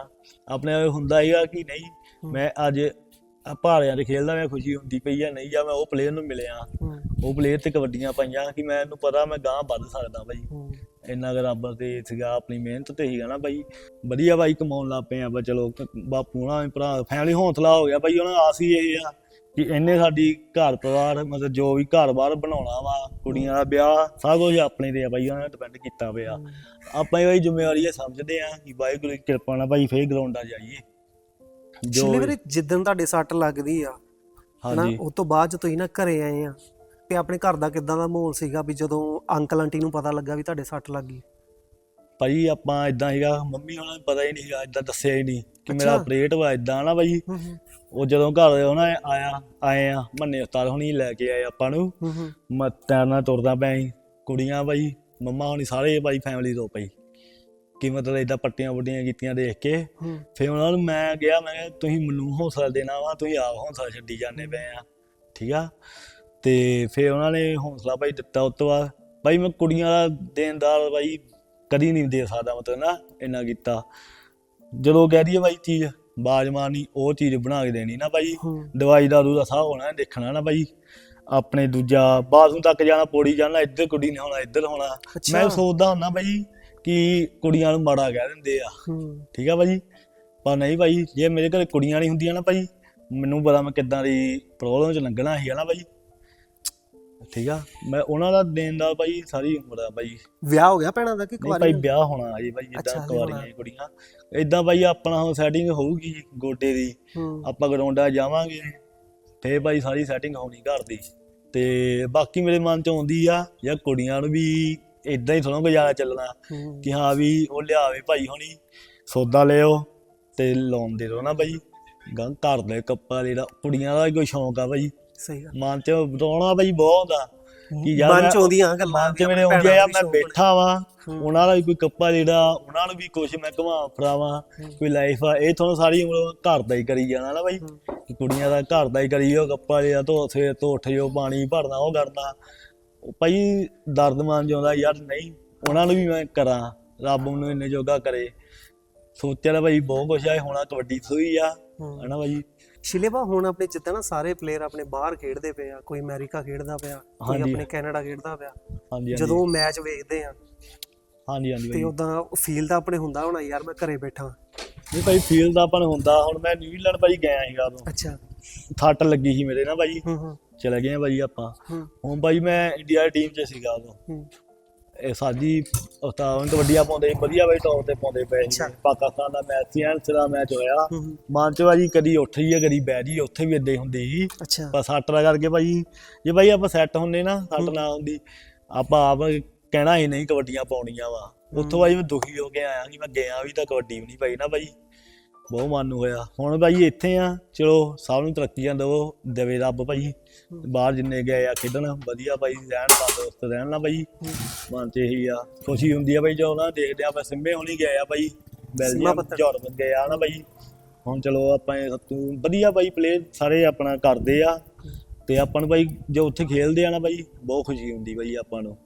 ਆਪਣੇ ਆਪ ਹੁੰਦਾ ਹੀਗਾ ਕਿ ਨਹੀਂ ਮੈਂ ਅੱਜ ਆ ਭਾਰਿਆਂ ਦੇ ਖੇਡਦਾ ਮੈਂ ਖੁਸ਼ੀ ਹੁੰਦੀ ਪਈ ਆ ਨਹੀਂ ਜਾਂ ਮੈਂ ਉਹ ਪਲੇਅਰ ਨੂੰ ਮਿਲਿਆ। ਉਹ ਪਲੇਅਰ ਤੇ ਕਬੱਡੀਆਂ ਪਾਈਆਂ ਕਿ ਮੈਨੂੰ ਪਤਾ ਮੈਂ ਗਾਂ ਵੱਧ ਸਕਦਾ ਹੂੰ। ਇੰਨਾ ਕੁ ਰੱਬ ਤੇ ਸੀਗਾ ਆਪਣੀ ਮਿਹਨਤ ਤੇ ਸੀਗਾ ਨਾ ਬਾਈ। ਵਧੀਆ ਬਾਈ ਕਮਾਉਣ ਲੱਗ ਪਏ ਆ ਬਾ ਚਲੋ ਬਾਪੂ ਨਾਲ ਭਰਾ ਫੈਮਿਲੀ ਹੌਸਲਾ ਹੋ ਗਿਆ ਬਾਈ ਉਹਨਾਂ ਆਸ ਹੀ ਇਹ ਆ ਕਿ ਇਹਨੇ ਸਾਡੀ ਘਰ ਪਰਿਵਾਰ ਮਤਲਬ ਜੋ ਵੀ ਘਰ-ਬਾਰ ਬਣਾਉਣਾ ਵਾ ਕੁੜੀਆਂ ਦਾ ਵਿਆਹ ਸਭ ਕੁਝ ਆਪਣੇ ਤੇ ਆ ਬਾਈ ਉਹਨਾਂ ਨੇ ਡਿਪੈਂਡ ਕੀਤਾ ਪਿਆ ਆਪਾਂ ਇਹ ਬਾਈ ਜ਼ਿੰਮੇਵਾਰੀ ਇਹ ਸਮਝਦੇ ਆ ਕਿ ਵਾਹਿਗੁਰੂ ਦੀ ਕਿਰਪਾ ਨਾਲ ਬਾਈ ਫੇਰ ਗਰਾਊਂਡਾਂ ਜਾਈਏ। ਪਿਛਲੇ ਵਾਰੀ ਜਿੱਦਣ ਤੁਹਾਡੇ ਸੱਟ ਲੱਗਦੀ ਆ ਹਨਾ ਹਾਂਜੀ। ਉਸ ਤੋਂ ਬਾਅਦ ਜਦੋਂ ਤੁਸੀਂ ਨਾ ਘਰੇ ਆਏ ਆ ਤੇ ਆਪਣੇ ਘਰ ਦਾ ਕਿਦਾਂ ਦਾ ਮਾਹੌਲ ਸੀਗਾ ਵੀ ਜਦੋਂ ਅੰਕਲ ਆਂਟੀ ਨੂੰ ਪਤਾ ਲੱਗਾ ਵੀ ਤੁਹਾਡੇ ਸੱਟ ਲੱਗ ਗਈ? ਭਾਈ ਆਪਾਂ ਇਦਾਂ ਸੀਗਾ ਮੰਮੀ ਉਹਨਾਂ ਨੂੰ ਪਤਾ ਹੀ ਨਹੀਂ ਸੀਗਾ ਇਦਾਂ ਦੱਸਿਆ ਹੀ ਨਹੀਂ ਕਿ ਮੇਰਾ। ਆਪਰੇਟ ਵਾ ਇਦਾਂ ਨਾ ਹੂੰ ਉਹ ਜਦੋਂ ਘਰ ਉਹਨਾਂ ਨੇ ਆਇਆ ਆਏ ਆ ਮੰਨੇ ਉਸਤਾਦ ਹੁਣੀ ਲੈ ਕੇ ਆਏ ਆਪਾਂ ਨੂੰ। ਮੈਂ ਤੈਰਨਾ ਤੁਰਦਾ ਪਿਆ ਸੀ। ਕੁੜੀਆਂ ਬਾਈ ਮੰਮਾ ਹੁਣੀ ਸਾਰੇ ਬਾਈ ਫੈਮਿਲੀ ਤੋਂ ਪਈ ਕਿ ਮਤਲਬ ਇਦਾਂ ਪੱਟੀਆਂ ਪੁੱਟੀਆਂ ਕੀਤੀਆਂ ਦੇਖ ਕੇ। ਫਿਰ ਉਹਨਾਂ ਨੂੰ ਮੈਂ ਗਿਆ ਮੈਂ ਕਿਹਾ ਤੁਸੀਂ ਮੈਨੂੰ ਹੌਸਲਾ ਦੇਣਾ ਵਾ ਤੁਸੀਂ ਆਪ ਹੌਸਲਾ ਛੱਡੀ ਜਾਂਦੇ ਪਏ ਆ। ਠੀਕ ਆ? ਤੇ ਫਿਰ ਉਹਨਾਂ ਨੇ ਹੌਸਲਾ ਬਾਈ ਦਿੱਤਾ ਉਸ ਤੋਂ ਬਾਅਦ। ਬਾਈ ਮੈਂ ਕੁੜੀਆਂ ਦਾ ਦੇਣਦਾਰ ਬਾਈ ਕਦੀ ਨਹੀਂ ਦੇ ਸਕਦਾ ਮਤਲਬ ਨਾ ਇੰਨਾ ਕੀਤਾ। ਜਦੋਂ ਕਹਿ ਦਈਏ ਬਾਈ ਚੀਜ਼ ਬਾਜ ਮਾਰਨੀ ਉਹ ਚੀਜ਼ ਬਣਾ ਕੇ ਦੇਣੀ ਨਾ ਹੂੰ। ਦਵਾਈ ਦਾਰੂ ਦਾ ਸਾਹ ਹੋਣਾ ਦੇਖਣਾ ਨਾ ਬਾਈ ਆਪਣੇ ਦੂਜਾ ਬਾਥਰੂਮ ਤੱਕ ਜਾਣਾ ਪੌੜੀ ਜਾਣਾ ਇੱਧਰ ਕੁੜੀ ਨੇ ਹੋਣਾ ਇੱਧਰ ਹੋਣਾ। ਮੈਂ ਸੋਚਦਾ ਹੁੰਦਾ ਬਾਈ ਕਿ ਕੁੜੀਆਂ ਨੂੰ ਮਾੜਾ ਕਹਿ ਦਿੰਦੇ ਆ। ਹੂੰ। ਠੀਕ ਆ ਬਾਈ ਪਰ ਨਹੀਂ ਬਾਈ ਜੇ ਮੇਰੇ ਘਰੇ ਕੁੜੀਆਂ ਨਹੀਂ ਹੁੰਦੀਆਂ ਨਾ ਬਾਈ ਮੈਨੂੰ ਪਤਾ ਮੈਂ ਕਿੱਦਾਂ ਦੀ ਪ੍ਰੋਬਲਮ ਚ ਲੰਘਣਾ ਸੀ ਨਾ ਬਾਈ ਠੀਕ ਆ? ਮੈਂ ਉਹਨਾਂ ਦਾ ਦੇਣ ਦਾ ਬਾਈ ਸਾਰੀ ਉਮਰ ਆ ਬਾਈ ਵਿਆਹ ਹੋ ਗਿਆ ਭੈਣਾਂ ਦਾ ਕਿ ਕੁਆਰੀ ਭਾਈ ਵਿਆਹ ਹੋਣਾ ਜਿੱਦਾਂ ਹਜੇ ਹੋਣਾ। ਕੁਆਰੀਆਂ ਕੁੜੀਆਂ। ਇਦਾਂ ਬਾਈ ਆਪਣਾ ਹੁਣ ਸੈਟਿੰਗ ਹੋਊਗੀ ਗੋਡੇ ਦੀ। ਹੂੰ। ਆਪਾਂ ਗਰਾਊਂਡਾਂ 'ਚ ਜਾਵਾਂਗੇ ਫੇਰ ਭਾਈ ਸਾਰੀ ਸੈਟਿੰਗ ਹੋਣੀ ਘਰ ਦੀ। ਤੇ ਬਾਕੀ ਮੇਰੇ ਮਨ 'ਚ ਆਉਂਦੀ ਆ ਯਾਰ ਕੁੜੀਆਂ ਨੂੰ ਵੀ ਇਦਾਂ ਹੀ ਥੋੜਾ ਗੁਜ਼ਾਰਾ ਚੱਲਣਾ ਕਿ ਹਾਂ ਵੀ ਉਹ ਲਿਆਵੇ ਭਾਈ ਹੁਣੀ ਸੌਦਾ ਲਿਓ ਤੇ ਲੋਨ ਦੇ ਦੋ ਨਾ ਭਾਈ ਗਾਂ ਘਰ ਦੇ ਕੱਪਾ ਜਿਹੜਾ ਕੁੜੀਆਂ ਦਾ ਕੋਈ ਸ਼ੌਂਕ ਆ ਭਾਈ ਸਹੀ ਗੱਲ। ਮਨ 'ਚ ਰੋਣਾ ਭਾਈ ਬਹੁਤ ਆ ਕਿ ਯਾਰ ਮਨ ਚ ਆਉਂਦੀਆਂ ਗੱਲਾਂ ਮਨ 'ਚ ਮੇਰੇ ਆਪਣੇ ਆਉਂਦੀ ਆ ਭੈਣਾਂ ਯਾਰ ਮੈਂ। ਬੈਠਾ ਵਾਂ। ਉਹਨਾਂ ਦਾ ਵੀ ਕੋਈ ਕੱਪਾ ਜਿਹੜਾ ਉਹਨਾਂ ਨੂੰ ਵੀ ਕੁਛ ਮੈਂ ਘੁਮਾ ਫਰਾਵਾਂ ਕੋਈ ਲਾਈਫ ਆ। ਇਹ ਤੁਹਾਨੂੰ ਸਾਰੀ ਉਮਰ ਘਰ ਦਾ ਹੀ ਕਰੀ ਜਾਣਾ ਨਾ ਬਾਈ। ਕਿ ਕੁੜੀਆਂ ਦਾ ਘਰ ਦਾ ਹੀ ਕਰੀ ਜਾਓ ਕੱਪਾ ਜਿਹੜਾ ਧੋ ਸਵੇਰ ਤੋਂ ਉੱਠ ਜਾਓ ਪਾਣੀ ਭਰਨਾ ਉਹ ਕਰਨਾ। ਉਹ ਭਾਈ ਦਰਦ ਮਨ ਜਾਂਦਾ ਯਾਰ ਨਹੀਂ ਉਹਨਾਂ ਨੂੰ ਵੀ ਮੈਂ ਕਰਾਂ। ਰੱਬ ਮੈਨੂੰ ਇੰਨੇ ਜੋਗਾ ਕਰੇ। ਸੋਚਿਆ ਤਾਂ ਭਾਈ ਬਹੁਤ ਕੁਛ ਆ ਇਹ ਹੋਣਾ ਕਬੱਡੀ ਤੋਂ ਹੀ ਆ। ਹਨਾ ਭਾਈ? ਸ਼ਿਲੇਬਾ ਹੁਣ ਆਪਣੇ ਜਿੱਦਾਂ ਨਾ ਸਾਰੇ ਪਲੇਅਰ ਆਪਣੇ ਬਾਹਰ ਖੇਡਦੇ ਪਏ ਆ। ਕੋਈ ਅਮਰੀਕਾ ਖੇਡਦਾ ਪਿਆ ਕੋਈ। ਆਪਣੇ ਕੈਨੇਡਾ ਖੇਡਦਾ ਪਿਆ। ਹਾਂਜੀ ਜਦੋਂ ਮੈਚ ਵੇਖਦੇ ਆ ਹਾਂਜੀ ਹਾਂਜੀ ਤੇ ਉਦਾਂ ਫੀਲ ਤਾਂ ਆਪਣੇ ਹੁੰਦਾ ਹੋਣਾ ਯਾਰ ਮੈਂ ਘਰੇ ਬੈਠਾ। ਨਹੀਂ ਭਾਈ ਫੀਲ ਦਾ ਆਪਾਂ ਨੂੰ ਹੁੰਦਾ। ਹੁਣ ਮੈਂ ਨਿਊਜ਼ੀਲੈਂਡ ਭਾਈ ਗਿਆ ਸੀਗਾ ਉਦੋਂ। ਅੱਛਾ। ਥੱਟ ਲੱਗੀ ਸੀ ਮੇਰੇ ਨਾ ਭਾਈ। ਹੂੰ ਹੂੰ। ਚਲੇ ਗਏ ਆ ਭਾਈ ਆਪਾਂ। ਹੂੰ। ਹੁਣ ਭਾਈ ਮੈਂ ਇੰਡੀਆ ਦੀ ਟੀਮ 'ਚ ਸੀਗਾ ਉਦੋਂ। ਹੂੰ। ਇਹ ਸਾਡੀ ਉਸਤਾਦ ਨੂੰ ਕਬੱਡੀਆਂ ਪਾਉਂਦੇ ਵਧੀਆ ਬਾਈ ਟੌਪ ਤੇ ਪਾਉਂਦੇ ਪਏ ਸੀ। ਅੱਛਾ। ਪਾਕਿਸਤਾਨ ਦਾ ਮੈਚ ਸੀ ਐਨ ਸਿਰਾ ਮੈਚ ਹੋਇਆ। ਹੂੰ, ਹੂੰ। ਮਨ ਚ ਭਾਜੀ ਕਦੀ ਉੱਠ ਹੈ ਕਦੀ ਬਹਿ ਉੱਥੇ ਵੀ ਏਦਾਂ ਹੀ ਹੁੰਦੀ ਸੀ। ਅੱਛਾ। ਪਰ ਸੱਟ ਦਾ ਕਰਕੇ ਭਾਈ ਜੇ ਭਾਈ ਆਪਾਂ ਸੈੱਟ ਹੁੰਨੇ ਨਾ ਸੱਟ ਨਾ ਹੁੰਦੀ ਆਪਾਂ ਆਪ ਕਹਿਣਾ ਹੀ ਨਹੀਂ ਕਬੱਡੀਆਂ ਪਾਉਣੀਆਂ ਵਾ। ਉੱਥੋਂ ਬਾਈ ਮੈਂ ਦੁਖੀ ਹੋ ਕੇ ਆਇਆ ਕਿ ਮੈਂ ਗਿਆ ਵੀ ਤਾਂ ਕਬੱਡੀ ਵੀ ਨਹੀਂ ਪਾਈ ਨਾ ਬਾਈ। ਬਹੁਤ ਮਨ ਨੂੰ ਹੋਇਆ। ਹੁਣ ਬਾਈ ਇੱਥੇ ਆ। ਚਲੋ ਸਭ ਨੂੰ ਤਰੱਕੀਆਂ ਦੇਵੋ। ਦੇਵੇ ਰੱਬ ਭਾਈ। ਬਾਹਰ ਜਿੰਨੇ ਗਏ ਆ ਖੇਡਣ ਵਧੀਆ ਬਾਈ ਰਹਿਣ ਤੰਦਰੁਸਤ ਰਹਿਣ ਨਾ ਬਾਈ ਮਨ ਚ ਇਹੀ ਆ। ਖੁਸ਼ੀ ਹੁੰਦੀ ਆ ਬਾਈ ਜੋ ਨਾ ਦੇਖਦੇ ਆ ਸਿੰਮੇ ਹੋਣੀ ਗਏ ਆ ਬਾਈ ਬੈਲਜੀਅਮ। ਜਰਮਨ ਗਏ ਆ ਨਾ ਬਾਈ ਹੁਣ ਚਲੋ ਆਪਾਂ ਸੱਤੂ ਵਧੀਆ ਬਾਈ ਪਲੇ ਸਾਰੇ ਆਪਣਾ ਕਰਦੇ ਆ। ਤੇ ਆਪਾਂ ਨੂੰ ਬਾਈ ਜੋ ਉੱਥੇ ਖੇਲਦੇ ਆ ਨਾ ਬਾਈ ਬਹੁਤ ਖੁਸ਼ੀ ਹੁੰਦੀ ਬਾਈ ਆਪਾਂ ਨੂੰ।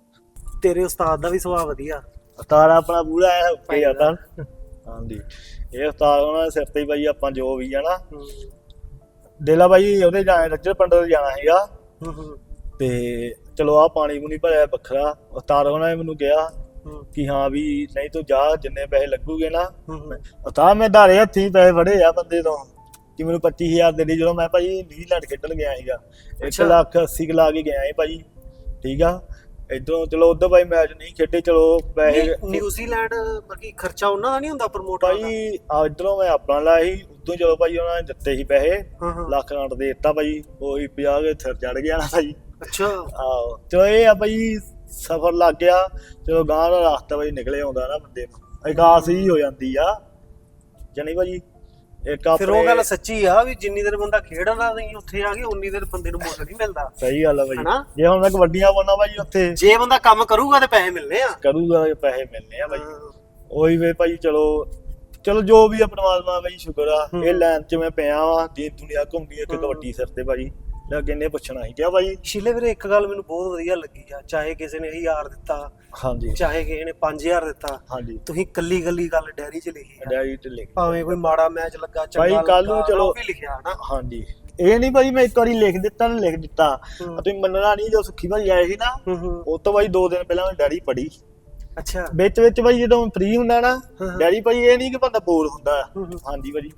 ਤੇਰੇ ਉਸਤਾਦ ਦਾ ਵੀ ਸੁਭਾਅ ਵਧੀਆ। ਉਸਤਾਦ ਆਪਣਾ ਪੂਰਾ ਐ ਓਕੇ ਜਾਂਦਾ ਹਾਂਜੀ। ਇਹ ਉਸਤਾਦ ਉਹਨਾਂ ਦੇ ਸਿਰ ਤੇ ਹੀ ਬਾਈ ਆਪਾਂ ਜੋ ਵੀ ਨਾ। ਦੇਲਾ ਬਾਈ ਉਹਦੇ ਜਾਣਾ ਰੱਜਰ ਪੰਡਤ ਦੇ ਜਾਣਾ ਹੈਗਾ ਹੂੰ ਹੂੰ। ਤੇ ਚਲੋ ਆ ਪਾਣੀ ਪੂਣੀ ਭਰਿਆ ਵੱਖਰਾ। ਉਸਤਾਦ ਉਹਨਾਂ ਨੇ ਮੈਨੂੰ ਕਿਹਾ ਹੂੰ। ਕਿ ਹਾਂ ਵੀ ਨਹੀਂ ਤੂੰ ਜਾ ਜਿੰਨੇ ਪੈਸੇ ਲੱਗੂਗੇ ਨਾ। ਹੂੰ ਉਸਤਾਦ ਮੈਂ ਧਾਰੇ ਹੱਥੀਂ ਪੈਸੇ ਫੜੇ ਆ ਬੰਦੇ ਤੋਂ ਕਿ ਮੈਨੂੰ 25000 ਦੇ ਦੀ। ਜਦੋਂ ਮੈਂ ਭਾਈ ਨਿਊਜ਼ੀਲੈਂਡ ਖੇਡਣ ਗਿਆ ਸੀਗਾ 1 ਅੱਛਾ। ਲੱਖ 80 ਕੁ ਲਾ ਕੇ ਗਿਆ ਸੀ ਭਾਈ। ਠੀਕ ਆ? ਇਧਰੋਂ ਚਲੋ ਉਧਰ ਭਾਈ ਮੈਚ ਨਹੀਂ ਖੇਡੇ ਚਲੋ ਪੈਸੇ ਨਿਊਜ਼ੀਲੈਂਡ ਬਾਕੀ ਖਰਚਾ ਉਹਨਾਂ ਦਾ ਨਹੀਂ ਹੁੰਦਾ ਪ੍ਰਮੋਟ ਭਾਈ ਆ ਇਧਰੋਂ ਮੈਂ ਆਪਣਾ ਲਾਇਆ ਸੀ ਉਦੋਂ ਚਲੋ ਭਾਈ ਉਹਨਾਂ ਨੇ ਦਿੱਤੇ ਸੀ ਪੈਸੇ। ਹਾਂ ਹਾਂ। ਲੱਖ ਘੰਟ ਦੇ ਦਿੱਤਾ ਭਾਈ ਉਹੀ 50 ਦੇ ਸਿਰ ਚੜ ਗਿਆ ਨਾ ਭਾਈ ਅੱਛਾ। ਆਹੋ ਚਲੋ ਇਹ ਆ ਭਾਈ ਸਫਰ ਲੱਗ ਗਿਆ। ਚਲੋ ਗਾਂ ਦਾ ਰਸਤਾ ਭਾਈ ਨਿਕਲੇ ਆਉਂਦਾ ਨਾ ਬੰਦੇ ਨੂੰ। ਇਕਾਸ ਹੀ ਹੋ ਜਾਂਦੀ ਆ। ਜਾਨੀ ਭਾਜੀ ਇੱਕ ਫਿਰ ਉਹ ਗੱਲ ਸੱਚੀ ਆ ਵੀ ਜਿੰਨੀ ਦੇਰ ਬੰਦਾ ਖੇਡਦਾ ਨਹੀਂ ਉੱਥੇ ਆ ਕੇ ਉਨੀ ਦੇਰ ਬੰਦੇ ਨੂੰ ਮੁੱਲ ਨਹੀਂ ਮਿਲਦਾ ਸਹੀ ਗੱਲ ਆ ਹਨਾ? ਜੇ ਹੁਣ ਮੈਂ ਕਬੱਡੀਆਂ ਪਾਉਣਾ ਭਾਈ ਉੱਥੇ ਜੇ ਬੰਦਾ ਕੰਮ ਕਰੂਗਾ ਤੇ ਪੈਸੇ ਮਿਲਨੇ ਆ ਕਰੂਗਾ ਤੇ ਪੈਸੇ ਮਿਲਨੇ ਆ ਹਾਂ। ਉਹੀ ਵੇ ਭਾਈ ਚਲੋ ਚਲੋ ਜੋ ਵੀ ਆ ਪਰਮਾਤਮਾ ਭਾਈ ਸ਼ੁਕਰ ਆ। ਇਹ ਲਾਈਨ 'ਚ ਮੈਂ ਪਿਆ ਵਾਂ ਦੀ ਦੁਨੀਆ ਘੁੰਮਦੀ ਇੱਕ ਹੂੰ। ਕਬੱਡੀ ਸਿਰ ਤੇ ਭਾਈ ਲੱਗੇ ਨੇ ਪੁੱਛਣਾ ਸੀ। ਕਿਹਾ ਭਾਈ ਸ਼ੀਲੇ ਵੀਰੇ ਇੱਕ ਗੱਲ ਮੈਨੂੰ ਬਹੁਤ ਵਧੀਆ ਲੱਗੀ ਆ। ਚਾਹੇ ਕਿਸੇ ਨੇ 1000 ਦਿੱਤਾ ਹਾਂਜੀ। ਚਾਹੇ ਕਿਸੇ ਨੇ 5000 ਦਿੱਤਾ ਹਾਂਜੀ। ਤੁਸੀਂ ਕੱਲੀ ਕੱਲੀ ਗੱਲ ਡੈਰੀ 'ਚ ਲਿਖੀ ਆ। ਡੈਰੀ ਤੇ ਲਿਖ। ਭਾਵੇਂ ਕੋਈ ਮਾੜਾ ਮੈਚ ਲੱਗਾ ਚੰਗਾ ਭਾਈ, ਕੱਲ੍ਹ ਨੂੰ ਚਲੋ- ਵੀ ਲਿਖਿਆ ਨਾ ਹਾਂਜੀ। ਇਹ ਨਹੀਂ ਭਾਈ ਮੈਂ ਇੱਕ ਵਾਰੀ ਲਿਖ ਦਿੱਤਾ ਨਾ ਲਿਖ ਦਿੱਤਾ। ਹੂੰ। ਤੁਸੀਂ ਮੰਨਣਾ ਨਹੀਂ ਜੋ ਸੁੱਖੀ ਭਾਈ ਆਏ ਸੀ ਨਾ ਹੂੰ ਹੂੰ। ਉਹ ਤੋਂ ਭਾਈ ਦੋ ਦਿਨ ਪਹਿਲਾਂ ਮੈਂ ਡੈਰੀ ਪੜੀ ਅੱਛਾ। ਵਿੱਚ ਵਿੱਚ ਭਾਈ ਜਦੋਂ ਫ੍ਰੀ ਹੁੰਦਾ ਨਾ ਹਾਂ, ਹਾਂ। ਡੈਡੀ ਭਾਈ ਇਹ ਨਹੀਂ ਕਿ ਬੰਦਾ ਬੋਰ ਹੁੰਦਾ। ਹੂੰ, ਹੂੰ। ਹਾਂਜੀ ਭਾਜੀ।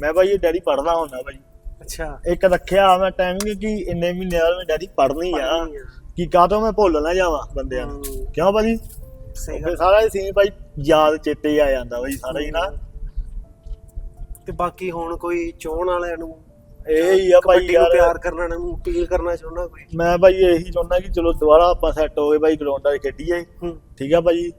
ਮੈਂ ਭਾਈ ਇਹ ਡੈਡੀ ਪੜਦਾ ਹੁੰਦਾ ਭਾਜੀ ਅੱਛਾ। ਇੱਕ ਰੱਖਿਆ ਮੈਂ ਟਾਈਮਿੰਗ ਕਿ ਇੰਨੇ ਮਹੀਨੇ ਬਾਅਦ ਮੈਂ ਡੈਡੀ ਪੜਨੀ ਆ। ਪੜ੍ਹਨੀ ਆ। ਕਿ ਕਾਹਤੋਂ ਮੈਂ ਭੁੱਲ ਨਾ ਜਾਵਾਂ ਬੰਦਿਆਂ ਨੂੰ। ਹੂੰ, ਕਿਉਂ ਭਾਜੀ? ਸਹੀ ਫਿਰ ਗੱਲ। ਸਾਰਾ ਹੀ ਸੀਨ ਭਾਈ ਯਾਦ ਚੇਤੇ ਹੀ ਆ ਜਾਂਦਾ ਭਾਈ ਸਾਰਾ ਹੀ ਨਾ। ਤੇ ਬਾਕੀ ਹੁਣ ਕੋਈ ਚਾਹਣ ਵਾਲਿਆਂ ਨੂੰ ਇਹ ਹੀ ਆ ਭਾਈ ਕਬੱਡੀ ਨੂੰ ਯਾਰ। ਪਿਆਰ ਕਰਨਾ ਨੂੰ ਅਪੀਲ ਕਰਨਾ ਚਾਹੁੰਦਾ ਕੋਈ? ਮੈਂ ਭਾਈ ਇਹੀ ਚਾਹੁੰਦਾ ਕਿ ਚਲੋ ਦੁਬਾਰਾ ਆਪਾਂ ਸੈੱਟ ਹੋਏ ਭਾਈ ਗਰਾਊਂਡਾਂ 'ਚ ਖੇਡੀਏ। ਹੂੰ। ਠੀਕ ਆ ਭਾਈ।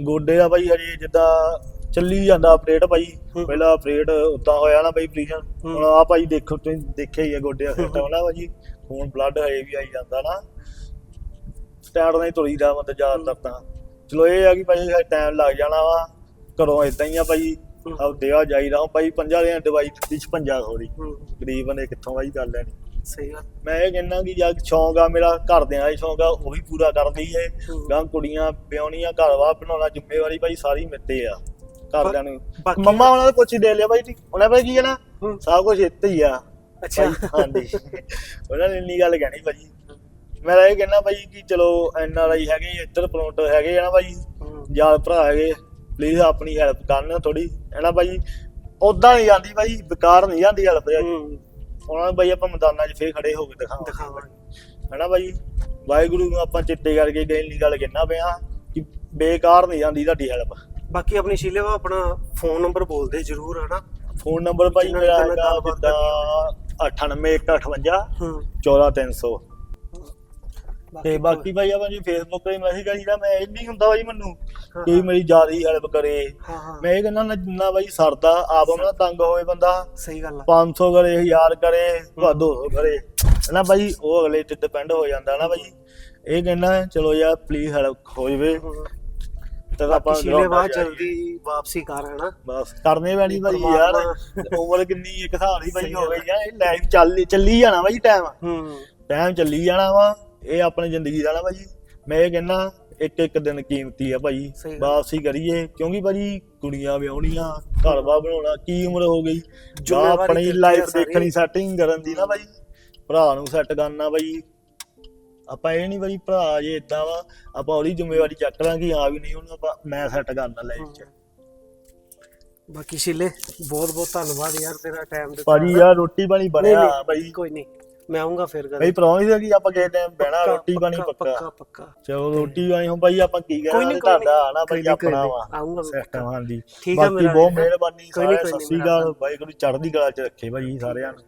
ਗੋਡੇ ਦਾ ਭਾਈ ਹਜੇ ਜਿੱਦਾਂ ਚੱਲੀ ਜਾਂਦਾ ਅਪਡੇਟ ਭਾਈ। ਹੂੰ। ਪਹਿਲਾਂ ਅਪਡੇਟ ਉਦਾਂ ਹੋਇਆ ਨਾ ਭਾਈ ਪ੍ਰੀਸ਼ਨ ਹੂੰ। ਹੁਣ ਆ ਭਾਈ ਦੇਖੋ ਤੁਸੀਂ ਦੇਖਿਆ ਹੀ ਆ ਗੋਡੇ ਦਾ ਸੈੱਟ ਹੋਣਾ ਭਾਜੀ ਖੂਨ ਬਲੱਡ ਹਜੇ ਵੀ ਆਈ ਜਾਂਦਾ ਨਾ। ਸਟੈਂਡ ਨਹੀਂ ਤੁਰੀਦਾ ਮਤਲਬ ਜ਼ਿਆਦਾਤਰ ਤਾਂ। ਚਲੋ ਇਹ ਆ ਕਿ ਭਾਈ ਟਾਈਮ ਲੱਗ ਜਾਣਾ ਵਾ। ਘਰੋਂ ਇਦਾਂ ਹੀ ਆ ਭਾਈ। ਹੂੰ। ਆਪ ਦੇਵਾ ਜਾਈਦਾ ਹੁਣ ਭਾਈ ਪੰਜਾਂ ਦੀਆਂ ਦਵਾਈ ਦਿੱਤੀ 56 ਥੋੜੀ ਹੂੰ। ਗਰੀਬ ਬੰਦੇ ਕਿੱਥੋਂ ਭਾਈ ਕਰ ਲੈਣੀ। ਸਹੀ ਗੱਲ। ਮੈਂ ਇਹ ਕਹਿੰਦਾ ਕਿ ਯਾਰ ਸ਼ੌਂਕ ਆ ਮੇਰਾ ਘਰਦਿਆਂ ਦਾ ਸ਼ੌਂਕ ਆ। ਉਹ ਵੀ ਪੂਰਾ ਕਰਦੀ ਏ। ਹੂੰ। ਗਾਂ ਕੁੜੀਆਂ ਵਿਆਹੁਣੀਆਂ ਘਰ-ਬਾਰ ਬਣਾਉਣਾ ਜ਼ਿੰਮੇਵਾਰੀ ਭਾਈ ਸਾਰੀ ਮਿੱਤੇ ਆ। ਨੂੰ। ਬਾਕੀ- ਮੰਮਾ ਉਹਨਾਂ ਨੇ ਹੀ ਦੇ ਲਿਆ ਭਾਈ ਜੀ ਉਹਨਾਂ ਭਾਈ ਕੀ ਕਹਿਣਾ? ਹੂੰ। ਸਭ ਕੁਝ ਇੱਥੇ ਹੀ ਆ। ਅੱਛਾ। ਭਾਈ, ਹਾਂਜੀ। ਉਹਨਾਂ ਨੇ ਇੰਨੀ ਗੱਲ ਕਹਿਣੀ ਭਾਜੀ ਮੈਂ ਇਹ ਕਹਿੰਦਾ ਭਾਈ ਕਿ ਚਲੋ ਐਨ ਆਰ ਆਈ ਹੈਗੇ ਇੱਧਰ ਪ੍ਰਮੋਟਰ ਹੈਗੇ ਆ ਨਾ ਭਾਈ। ਯਾਰ ਭਰਾ ਹੈਗੇ ਪਲੀਜ਼ ਆਪਣੀ ਹੈਲਪ ਕਰਨ ਥੋੜੀ ਨਾ ਭਾਈ ਉਦਾਂ ਨਹੀਂ ਜਾਂਦੀ ਭਾਈ ਬੇਕਾਰ ਨਹੀਂ ਜਾਂਦੀ ਹੈਲਪ ਹੂੰ। ਉਹਨਾਂ ਨੂੰ ਭਾਈ ਆਪਾਂ ਮੈਦਾਨਾਂ 'ਚ ਫੇਰ ਖੜੇ ਹੋ ਕੇ ਦਿਖਾਵਾਂਗੇ। ਦਿਖਾਵਾਂਗੇ। ਹੈਨਾ ਭਾਈ ਵਾਹਿਗੁਰੂ ਨੂੰ ਆਪਾਂ ਚਿੱਤੇ ਕਰਕੇ ਗਏ ਨਹੀਂ ਗੱਲ ਕਹਿਣਾ ਪਿਆ ਕਿ ਬੇਕਾਰ ਨਹੀਂ ਜਾਂਦੀ ਤੁਹਾਡੀ ਹੈਲਪ ਬਾਕੀ ਆਪਣੀ ਸ਼ੀਲੇ ਵਾ ਆਪਣਾ ਫੋਨ ਨੰਬਰ ਬੋਲਦੇ ਜਰੂਰ ਹਨਾ? ਫੋਨ ਨੰਬਰ ਭਾਈ ਜਿਨ੍ਹਾਂ ਮੇਰਾ ਨਾਲ ਹੈਗਾ ਗੱਲਬਾਤ ਜਿੱਦਾਂ 98158 ਹੂੰ। 14300 ਤੇ ਬਾਕੀ ਭਾਈ ਆਪਾਂ ਜੀ ਫੇਸਬੁੱਕ ਤੇ ਮੈਸੇਜ ਕਰੀਦਾ ਮੈਂ ਇਹ ਨਹੀਂ ਹੁੰਦਾ ਭਾਈ ਮੈਨੂੰ ਹਾਂ, ਕੋਈ ਮੇਰੀ ਜ਼ਿਆਦਾ ਹੈਲਪ ਕਰੇ। ਹਾਂ ਹਾਂ। ਮੈਂ ਇਹ ਕਹਿੰਦਾ ਨਾ ਜਿੰਨਾ ਭਾਈ ਸਰਦਾ ਆਪ ਨਾ ਤੰਗ ਹੋਏ ਬੰਦਾ ਸਹੀ ਗੱਲ ਆ। 500 ਕਰੇ 1000 ਕਰੇ ਵਾ 200 ਕਰੇ। ਨਾ ਭਾਈ ਉਹ ਅਗਲੇ ਤੇ ਡਿਪੈਂਡ ਹੋ ਜਾਂਦਾ ਨਾ ਭਾਈ। ਇਹ ਕਹਿੰਦਾ ਚਲੋ ਯਾਰ ਪਲੀਜ਼ ਹੈਲਪ ਹੋ ਜਵੇ। ਹੂੰ। ਤੇ ਆਪਾਂ ਸ਼ੀਲੇ ਜਲਦੀ ਵਾਪਸੀ ਕਰ ਹਨਾ? ਬਸ ਕਰਨੇ ਪੈਣੀ ਭਾਈ ਯਾਰ। ਉਮਰ ਕਿੰਨੀ ਇੱਕ ਹਿਸਾਬ ਦੀ ਭਾਈ ਹੋ ਗਈ ਆ। ਇਹ ਲਾਈਫ ਚੱਲ ਚੱਲੀ ਜਾਣਾ ਭਾਈ ਟਾਈਮ ਹੂੰ। ਟਾਈਮ ਚੱਲੀ ਜਾਣਾ ਵਾ। ਇਹ ਆਪਣੀ ਜ਼ਿੰਦਗੀ ਦਾ ਨਾ ਭਾਈ। ਮੈਂ ਇਹ ਕਹਿੰਦਾ ਇੱਕ ਇੱਕ ਦਿਨ ਕੀਮਤੀ ਆ ਭਾਈ। ਵਾਪਸੀ ਕਰੀਏ। ਕਿਉਂਕਿ ਭਾਜੀ ਕੁੜੀਆਂ ਵਿਆਹਣੀਆਂ ਘਰ-ਬਾਰ ਬਣਾਉਣਾ ਕੀ ਉਮਰ ਹੋ ਗਈ? ਜਾਂ ਆਪਣੀ ਲਾਈਫ। ਦੇਖਣੀ ਸੈਟਿੰਗ ਕਰਨ ਦੀ ਨਾ ਭਾਈ। ਭਰਾ ਨੂੰ ਸੈੱਟ ਕਰਨਾ ਭਾਈ। ਆਪਾਂ ਇਹ ਨਹੀਂ ਭਾਈ ਭਰਾ ਜੇ ਇਦਾਂ ਵਾ ਆਪਾਂ ਉਹਦੀ ਜ਼ਿੰਮੇਵਾਰੀ ਚੱਕ ਲਾਂਗੇ ਹਾਂ ਵੀ ਨਹੀਂ ਉਹਨੂੰ ਆਪਾਂ ਮੈਂ ਸੈੱਟ ਕਰਨਾ ਲਾਈਫ 'ਚ। ਬਾਕੀ ਸ਼ੀਲੇ ਬਹੁਤ ਬਹੁਤ ਧੰਨਵਾਦ ਯਾਰ ਤੇਰਾ ਟਾਈਮ ਦਿੱਤਾ ਭਾਜੀ। ਯਾਰ ਰੋਟੀ ਪਾਣੀ ਬਣਿਆ ਭਾਈ ਕੋਈ ਨਹੀਂ ਮੈਂ ਆਉਂਗਾ ਫਿਰ ਕਦੇ। ਭਾਈ ਪ੍ਰੋਮਿਸ ਹੈ ਕਿ ਆਪਾਂ ਕਿਸੇ ਟਾਈਮ ਬਹਿਣਾ ਰੋਟੀ ਪਾਣੀ ਪੱਕਾ ਪੱਕਾ। ਪੱਕਾ ਚਲੋ ਰੋਟੀ ਪਾਣੀ ਹੁਣ ਭਾਈ ਆਪਾਂ ਕੀ ਕੋਈ ਕਰਾਂ ਨਹੀਂ ਕੋਈ ਤੁਹਾਡਾ ਆਣਾ ਕੋਈ ਕੋਈ ਆਪਣਾ ਵਾ। ਆਊਂਗਾ ਮੈਂ ਸਿਸਟਮ ਹਾਂਜੀ। ਠੀਕ ਬਾਕੀ ਮੇਰਾ ਬਹੁਤ। ਮਿਹਰਬਾਨੀ ਕੋਈ ਸਾਰੇ ਕੋਈ ਸਤਿ ਸ੍ਰੀ ਅਕਾਲ ਵਾਹਿਗੁਰੂ ਚੜ੍ਹਦੀ ਕਲਾ ਚ ਰੱਖੇ ਭਾਈ ਸਾਰਿਆਂ ਨੂੰ।